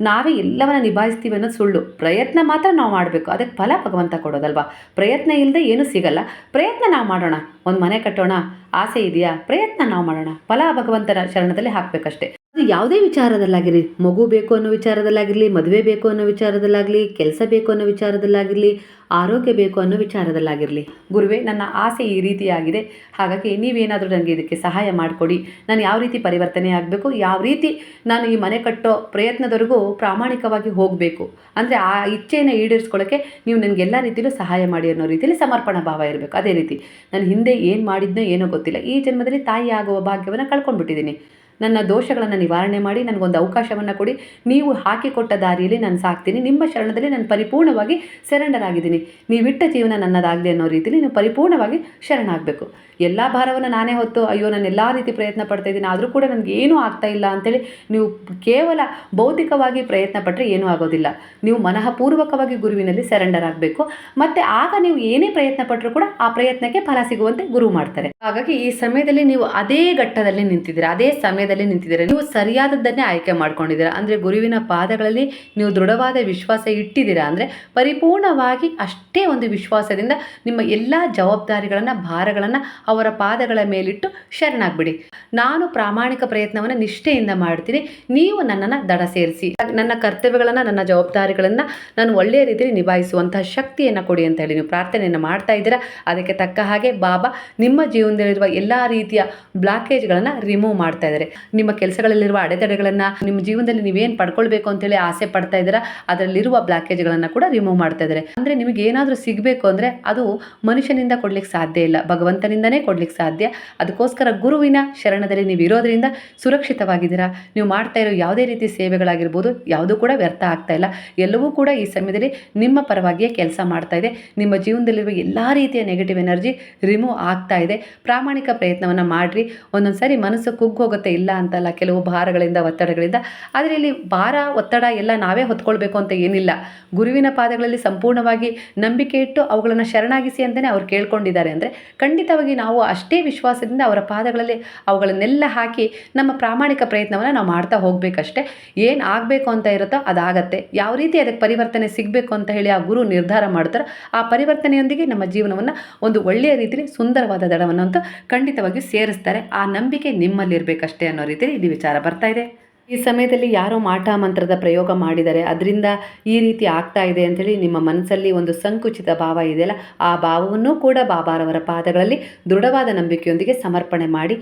ನಾವೇ ಎಲ್ಲವನ್ನ ನಿಭಾಯಿಸ್ತೀವಿ ಅನ್ನೋದು ಸುಳ್ಳು. ಪ್ರಯತ್ನ ಮಾತ್ರ ನಾವು ಮಾಡಬೇಕು. ಅದಕ್ಕೆ ಫಲ ಭಗವಂತ ಕೊಡೋದಲ್ವಾ? ಪ್ರಯತ್ನ ಇಲ್ಲದೆ ಏನೂ ಸಿಗಲ್ಲ. ಪ್ರಯತ್ನ ನಾವು ಮಾಡೋಣ. ಒಂದು ಮನೆ ಕಟ್ಟೋಣ. ಆಸೆ ಇದೆಯಾ? ಪ್ರಯತ್ನ ನಾವು ಮಾಡೋಣ. ಫಲ ಭಗವಂತನ ಶರಣದಲ್ಲಿ ಹಾಕಬೇಕಷ್ಟೆ. ಯಾವುದೇ ವಿಚಾರದಲ್ಲಾಗಿರಲಿ, ಮಗು ಬೇಕು ಅನ್ನೋ ವಿಚಾರದಲ್ಲಾಗಿರಲಿ, ಮದುವೆ ಬೇಕು ಅನ್ನೋ ವಿಚಾರದಲ್ಲಾಗಲಿ ಕೆಲಸ ಬೇಕು ಅನ್ನೋ ವಿಚಾರದಲ್ಲಾಗಿರಲಿ, ಆರೋಗ್ಯ ಬೇಕು ಅನ್ನೋ ವಿಚಾರದಲ್ಲಾಗಿರಲಿ. ಗುರುವೇ, ನನ್ನ ಆಸೆ ಈ ರೀತಿಯಾಗಿದೆ. ಹಾಗಾಗಿ ನೀವೇನಾದರೂ ನನಗೆ ಇದಕ್ಕೆ ಸಹಾಯ ಮಾಡಿಕೊಡಿ. ನಾನು ಯಾವ ರೀತಿ ಪರಿವರ್ತನೆ ಆಗಬೇಕು, ಯಾವ ರೀತಿ ನಾನು ಈ ಮನೆ ಕಟ್ಟೋ ಪ್ರಯತ್ನದವರೆಗೂ ಪ್ರಾಮಾಣಿಕವಾಗಿ ಹೋಗಬೇಕು. ಅಂದರೆ ಆ ಇಚ್ಛೆಯನ್ನು ಈಡೇರಿಸ್ಕೊಳ್ಳೋಕ್ಕೆ ನೀವು ನನಗೆ ಎಲ್ಲ ರೀತಿಯಲ್ಲೂ ಸಹಾಯ ಮಾಡಿ ಅನ್ನೋ ರೀತಿಯಲ್ಲಿ ಸಮರ್ಪಣಾ ಭಾವ ಇರಬೇಕು. ಅದೇ ರೀತಿ, ನಾನು ಹಿಂದೆ ಏನು ಮಾಡಿದ್ನೋ ಏನೋ ಗೊತ್ತಿಲ್ಲ. ಈ ಜನ್ಮದಲ್ಲಿ ತಾಯಿ ಆಗುವ ಭಾಗ್ಯವನ್ನು ಕಳ್ಕೊಂಡ್ಬಿಟ್ಟಿದ್ದೀನಿ. ನನ್ನ ದೋಷಗಳನ್ನು ನಿವಾರಣೆ ಮಾಡಿ ನನಗೊಂದು ಅವಕಾಶವನ್ನು ಕೊಡಿ. ನೀವು ಹಾಕಿಕೊಟ್ಟ ದಾರಿಯಲ್ಲಿ ನಾನು ಸಾಕ್ತೀನಿ. ನಿಮ್ಮ ಶರಣದಲ್ಲಿ ನಾನು ಪರಿಪೂರ್ಣವಾಗಿ ಸರೆಂಡರ್ ಆಗಿದ್ದೀನಿ ನೀವಿಟ್ಟ ಜೀವನ ನನ್ನದಾಗಲಿ ಅನ್ನೋ ರೀತಿಯಲ್ಲಿ ನೀವು ಪರಿಪೂರ್ಣವಾಗಿ ಶರಣಾಗಬೇಕು. ಎಲ್ಲ ಭಾರವನ್ನು ನಾನೇ ಹೊತ್ತು ಅಯ್ಯೋ, ನಾನು ಎಲ್ಲ ರೀತಿ ಪ್ರಯತ್ನ ಪಡ್ತಾ ಇದ್ದೀನಿ. ಆದರೂ ಕೂಡ ನನಗೆ ಏನೂ ಆಗ್ತಾ ಇಲ್ಲ ಅಂತೇಳಿ ನೀವು ಕೇವಲ ಭೌತಿಕವಾಗಿ ಪ್ರಯತ್ನ ಪಟ್ಟರೆ ಏನೂ ಆಗೋದಿಲ್ಲ. ನೀವು ಮನಃಪೂರ್ವಕವಾಗಿ ಗುರುವಿನಲ್ಲಿ ಸೆರೆಂಡರ್ ಆಗಬೇಕು ಮತ್ತು ಆಗ ನೀವು ಏನೇ ಪ್ರಯತ್ನ ಪಟ್ಟರೂ ಕೂಡ ಆ ಪ್ರಯತ್ನಕ್ಕೆ ಫಲ ಸಿಗುವಂತೆ ಗುರು ಮಾಡ್ತಾರೆ. ಹಾಗಾಗಿ ಈ ಸಮಯದಲ್ಲಿ ನೀವು ಅದೇ ಘಟ್ಟದಲ್ಲಿ ನಿಂತಿದ್ದೀರಾ, ಅದೇ ಸಮಯದಲ್ಲಿ ನಿಂತಿದ್ದೀರಾ? ನೀವು ಸರಿಯಾದದ್ದನ್ನೇ ಆಯ್ಕೆ ಮಾಡ್ಕೊಂಡಿದ್ದೀರಾ? ಅಂದರೆ ಗುರುವಿನ ಪಾದಗಳಲ್ಲಿ ನೀವು ದೃಢವಾದ ವಿಶ್ವಾಸ ಇಟ್ಟಿದ್ದೀರಾ? ಅಂದರೆ ಪರಿಪೂರ್ಣವಾಗಿ ಅಷ್ಟೇ ಒಂದು ವಿಶ್ವಾಸದಿಂದ ನಿಮ್ಮ ಎಲ್ಲ ಜವಾಬ್ದಾರಿಗಳನ್ನು, ಭಾರಗಳನ್ನು ಅವರ ಪಾದಗಳ ಮೇಲಿಟ್ಟು ಶರಣಾಗ್ಬಿಡಿ. ನಾನು ಪ್ರಾಮಾಣಿಕ ಪ್ರಯತ್ನವನ್ನು ನಿಷ್ಠೆಯಿಂದ ಮಾಡ್ತೀನಿ. ನೀವು ನನ್ನನ್ನು ದಡ ಸೇರಿಸಿ. ನನ್ನ ಕರ್ತವ್ಯಗಳನ್ನು, ನನ್ನ ಜವಾಬ್ದಾರಿಗಳನ್ನು ನಾನು ಒಳ್ಳೆಯ ರೀತಿಯಲ್ಲಿ ನಿಭಾಯಿಸುವಂತಹ ಶಕ್ತಿಯನ್ನು ಕೊಡಿ ಅಂತ ಹೇಳಿ ನೀವು ಪ್ರಾರ್ಥನೆಯನ್ನು ಮಾಡ್ತಾ ಇದ್ದೀರಾ? ಅದಕ್ಕೆ ತಕ್ಕ ಹಾಗೆ ಬಾಬಾ ನಿಮ್ಮ ಜೀವನದಲ್ಲಿರುವ ಎಲ್ಲ ರೀತಿಯ ಬ್ಲಾಕೇಜ್ಗಳನ್ನು ರಿಮೂವ್ ಮಾಡ್ತಾ ಇದ್ದಾರೆ. ನಿಮ್ಮ ಕೆಲಸಗಳಲ್ಲಿರುವ ಅಡೆತಡೆಗಳನ್ನು ನಿಮ್ಮ ಜೀವನದಲ್ಲಿ ನೀವೇನು ಪಡ್ಕೊಳ್ಬೇಕು ಅಂತೇಳಿ ಆಸೆ ಪಡ್ತಾ ಇದ್ದೀರಾ, ಅದರಲ್ಲಿರುವ ಬ್ಲಾಕೇಜ್ಗಳನ್ನು ಕೂಡ ರಿಮೂವ್ ಮಾಡ್ತಾ ಇದ್ದಾರೆ. ಅಂದರೆ ನಿಮಗೆ ಏನಾದರೂ ಸಿಗಬೇಕು ಅಂದರೆ ಅದು ಮನುಷ್ಯನಿಂದ ಕೊಡ್ಲಿಕ್ಕೆ ಸಾಧ್ಯ ಇಲ್ಲ, ಭಗವಂತನಿಂದನೇ ಕೊಡ್ಲಿಕ್ಕೆ ಸಾಧ್ಯ. ಅದಕ್ಕೋಸ್ಕರ ಗುರುವಿನ ಶರಣದಲ್ಲಿ ನೀವು ಇರೋದ್ರಿಂದ ಸುರಕ್ಷಿತವಾಗಿದ್ದೀರಾ. ನೀವು ಮಾಡ್ತಾ ಇರೋ ಯಾವುದೇ ರೀತಿ ಸೇವೆಗಳಾಗಿರ್ಬೋದು, ಯಾವುದೂ ಕೂಡ ವ್ಯರ್ಥ ಆಗ್ತಾ ಇಲ್ಲ. ಎಲ್ಲವೂ ಕೂಡ ಈ ಸಮಯದಲ್ಲಿ ನಿಮ್ಮ ಪರವಾಗಿಯೇ ಕೆಲಸ ಮಾಡ್ತಾ ಇದೆ. ನಿಮ್ಮ ಜೀವನದಲ್ಲಿರುವ ಎಲ್ಲ ರೀತಿಯ ನೆಗೆಟಿವ್ ಎನರ್ಜಿ ರಿಮೂವ್ ಆಗ್ತಾ ಇದೆ. ಪ್ರಾಮಾಣಿಕ ಪ್ರಯತ್ನವನ್ನು ಮಾಡಿರಿ. ಒಂದೊಂದು ಸಾರಿ ಮನಸ್ಸು ಕುಗ್ಗೋಗುತ್ತೆ, ಇಲ್ಲ ಅಂತಲ್ಲ, ಕೆಲವು ಭಾರಗಳಿಂದ, ಒತ್ತಡಗಳಿಂದ. ಆದರೆ ಇಲ್ಲಿ ಭಾರ, ಒತ್ತಡ ಎಲ್ಲ ನಾವೇ ಹೊತ್ಕೊಳ್ಬೇಕು ಅಂತ ಏನಿಲ್ಲ. ಗುರುವಿನ ಪಾದಗಳಲ್ಲಿ ಸಂಪೂರ್ಣವಾಗಿ ನಂಬಿಕೆ ಇಟ್ಟು ಅವುಗಳನ್ನು ಶರಣಾಗಿಸಿ ಅಂತಲೇ ಅವ್ರು ಕೇಳ್ಕೊಂಡಿದ್ದಾರೆ. ಅಂದರೆ ಖಂಡಿತವಾಗಿ ನಾವು ಅಷ್ಟೇ ವಿಶ್ವಾಸದಿಂದ ಅವರ ಪಾದಗಳಲ್ಲಿ ಅವುಗಳನ್ನೆಲ್ಲ ಹಾಕಿ ನಮ್ಮ ಪ್ರಾಮಾಣಿಕ ಪ್ರಯತ್ನವನ್ನು ನಾವು ಮಾಡ್ತಾ ಹೋಗಬೇಕಷ್ಟೇ. ಏನು ಆಗಬೇಕು ಅಂತ ಇರುತ್ತೋ ಅದಾಗತ್ತೆ. ಯಾವ ರೀತಿ ಅದಕ್ಕೆ ಪರಿವರ್ತನೆ ಸಿಗಬೇಕು ಅಂತ ಹೇಳಿ ಆ ಗುರು ನಿರ್ಧಾರ ಮಾಡ್ತಾರೋ ಆ ಪರಿವರ್ತನೆಯೊಂದಿಗೆ ನಮ್ಮ ಜೀವನವನ್ನು ಒಂದು ಒಳ್ಳೆಯ ರೀತಿಯಲ್ಲಿ ಸುಂದರವಾದ ದಡವನ್ನು ಅಂತೂ ಖಂಡಿತವಾಗಿ ಸೇರಿಸ್ತಾರೆ. ಆ ನಂಬಿಕೆ ನಿಮ್ಮಲ್ಲಿರಬೇಕಷ್ಟೇ. ಅನ್ನೋ ರೀತಿಯಲ್ಲಿ ಇಲ್ಲಿ ವಿಚಾರ ಬರ್ತಾ ಇದೆ. ಈ ಸಮಯದಲ್ಲಿ ಯಾರೋ ಮಾಟ ಮಂತ್ರದ ಪ್ರಯೋಗ ಮಾಡಿದರೆ ಅದರಿಂದ ಈ ರೀತಿ ಆಗ್ತಾ ಇದೆ ಅಂತೇಳಿ ನಿಮ್ಮ ಮನಸ್ಸಲ್ಲಿ ಒಂದು ಸಂಕುಚಿತ ಭಾವ ಇದೆಯಲ್ಲ, ಆ ಭಾವವನ್ನು ಕೂಡ ಬಾಬಾರವರ ಪಾದಗಳಲ್ಲಿ ದೃಢವಾದ ನಂಬಿಕೆಯೊಂದಿಗೆ ಸಮರ್ಪಣೆ ಮಾಡಿ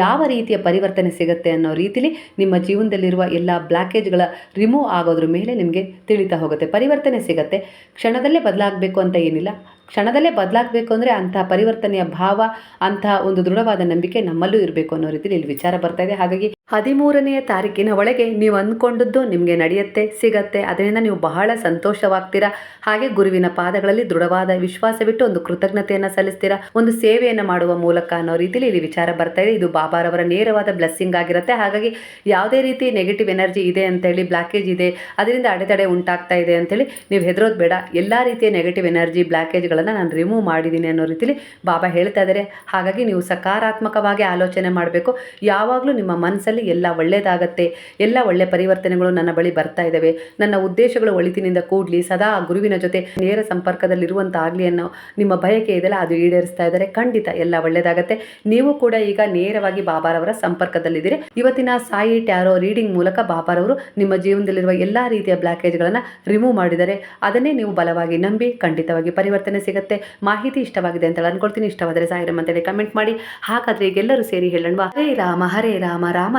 ಯಾವ ರೀತಿಯ ಪರಿವರ್ತನೆ ಸಿಗುತ್ತೆ ಅನ್ನೋ ರೀತಿಲಿ ನಿಮ್ಮ ಜೀವನದಲ್ಲಿರುವ ಎಲ್ಲ ಬ್ಲಾಕೇಜ್ಗಳ ರಿಮೂವ್ ಆಗೋದ್ರ ಮೇಲೆ ನಿಮಗೆ ತಿಳಿತಾ ಹೋಗುತ್ತೆ, ಪರಿವರ್ತನೆ ಸಿಗುತ್ತೆ. ಕ್ಷಣದಲ್ಲೇ ಬದಲಾಗಬೇಕು ಅಂತ ಏನಿಲ್ಲ. ಕ್ಷಣದಲ್ಲೇ ಬದಲಾಗಬೇಕು ಅಂದರೆ ಅಂಥ ಪರಿವರ್ತನೆಯ ಭಾವ ಅಂತಹ ಒಂದು ದೃಢವಾದ ನಂಬಿಕೆ ನಮ್ಮಲ್ಲೂ ಇರಬೇಕು ಅನ್ನೋ ರೀತಿಯಲ್ಲಿ ಇಲ್ಲಿ ವಿಚಾರ ಬರ್ತಾ ಇದೆ. ಹಾಗಾಗಿ ಹದಿಮೂರನೆಯ ತಾರೀಕಿನ ಒಳಗೆ ನೀವು ಅಂದ್ಕೊಂಡದ್ದು ನಿಮಗೆ ನಡೆಯುತ್ತೆ, ಸಿಗತ್ತೆ. ಅದರಿಂದ ನೀವು ಬಹಳ ಸಂತೋಷವಾಗ್ತೀರಾ? ಹಾಗೆ ಗುರುವಿನ ಪಾದಗಳಲ್ಲಿ ದೃಢವಾದ ವಿಶ್ವಾಸವಿಟ್ಟು ಒಂದು ಕೃತಜ್ಞತೆಯನ್ನು ಸಲ್ಲಿಸ್ತೀರಾ? ಒಂದು ಸೇವೆಯನ್ನು ಮಾಡುವ ಮೂಲಕ ಅನ್ನೋ ರೀತಿಯಲ್ಲಿ ಇಲ್ಲಿ ವಿಚಾರ ಬರ್ತಾ ಇದೆ. ಇದು ಬಾಬಾರವರ ನೇರವಾದ ಬ್ಲೆಸ್ಸಿಂಗ್ ಆಗಿರುತ್ತೆ. ಹಾಗಾಗಿ ಯಾವುದೇ ರೀತಿ ನೆಗೆಟಿವ್ ಎನರ್ಜಿ ಇದೆ ಅಂತೇಳಿ ಬ್ಲಾಕೇಜ್ ಇದೆ, ಅದರಿಂದ ಅಡೆತಡೆ ಉಂಟಾಗ್ತಾ ಇದೆ ಅಂತೇಳಿ ನೀವು ಹೆದರೋದು ಬೇಡ. ಎಲ್ಲ ರೀತಿಯ ನೆಗೆಟಿವ್ ಎನರ್ಜಿ ಬ್ಲಾಕೇಜ್ಗಳನ್ನು ನಾನು ರಿಮೂವ್ ಮಾಡಿದ್ದೀನಿ ಅನ್ನೋ ರೀತಿಲಿ ಬಾಬಾ ಹೇಳ್ತಾ ಇದ್ದಾರೆ ಹಾಗಾಗಿ ನೀವು ಸಕಾರಾತ್ಮಕವಾಗಿ ಆಲೋಚನೆ ಮಾಡಬೇಕು. ಯಾವಾಗಲೂ ನಿಮ್ಮ ಮನಸ್ಸಲ್ಲಿ ಎಲ್ಲ ಒಳ್ಳೆಯದಾಗತ್ತೆ ಎಲ್ಲ ಒಳ್ಳೆ ಪರಿವರ್ತನೆಗಳು ನನ್ನ ಬಳಿ ಬರ್ತಾ ಇದ್ದಾವೆ ನನ್ನ ಉದ್ದೇಶಗಳು ಒಳಿತಿನಿಂದ ಕೂಡಲಿ ಸದಾ ಗುರುವಿನ ಜೊತೆ ನೇರ ಸಂಪರ್ಕದಲ್ಲಿರುವಂತಾಗಲಿ ಅನ್ನೋ ನಿಮ್ಮ ಬಯಕೆ ಇದೆಲ್ಲ ಅದು ಈಡೇರಿಸ್ತಾ ಇದ್ದಾರೆ ಖಂಡಿತ ಎಲ್ಲ ಒಳ್ಳೆಯದಾಗತ್ತೆ ನೀವು ಕೂಡ ಈಗ ನೇರವಾಗಿ ಬಾಬಾರವರ ಸಂಪರ್ಕದಲ್ಲಿದ್ದೀರಿ. ಇವತ್ತಿನ ಸಾಯಿ ಟ್ಯಾರೋ ರೀಡಿಂಗ್ ಮೂಲಕ ಬಾಬಾರವರು ನಿಮ್ಮ ಜೀವನದಲ್ಲಿರುವ ಎಲ್ಲ ರೀತಿಯ ಬ್ಲಾಕೇಜ್ಗಳನ್ನು ರಿಮೂವ್ ಮಾಡಿದರೆ ಅದನ್ನೇ ನೀವು ಬಲವಾಗಿ ನಂಬಿ ಖಂಡಿತವಾಗಿ ಪರಿವರ್ತನೆ ಸಿಗುತ್ತೆ. ಮಾಹಿತಿ ಇಷ್ಟವಾಗಿದೆ ಅಂತ ಅನ್ಕೊಳ್ತೀನಿ. ಇಷ್ಟವಾದರೆ ಸಾಯಿರಮ್ ಅಂತೇಳಿ ಕಮೆಂಟ್ ಮಾಡಿ. ಹಾಗಾದ್ರೆ ಈಗೆಲ್ಲರೂ ಸೇರಿ ಹೇಳೋಣ ಹರೇ ರಾಮ ಹರೇ ರಾಮ ರಾಮ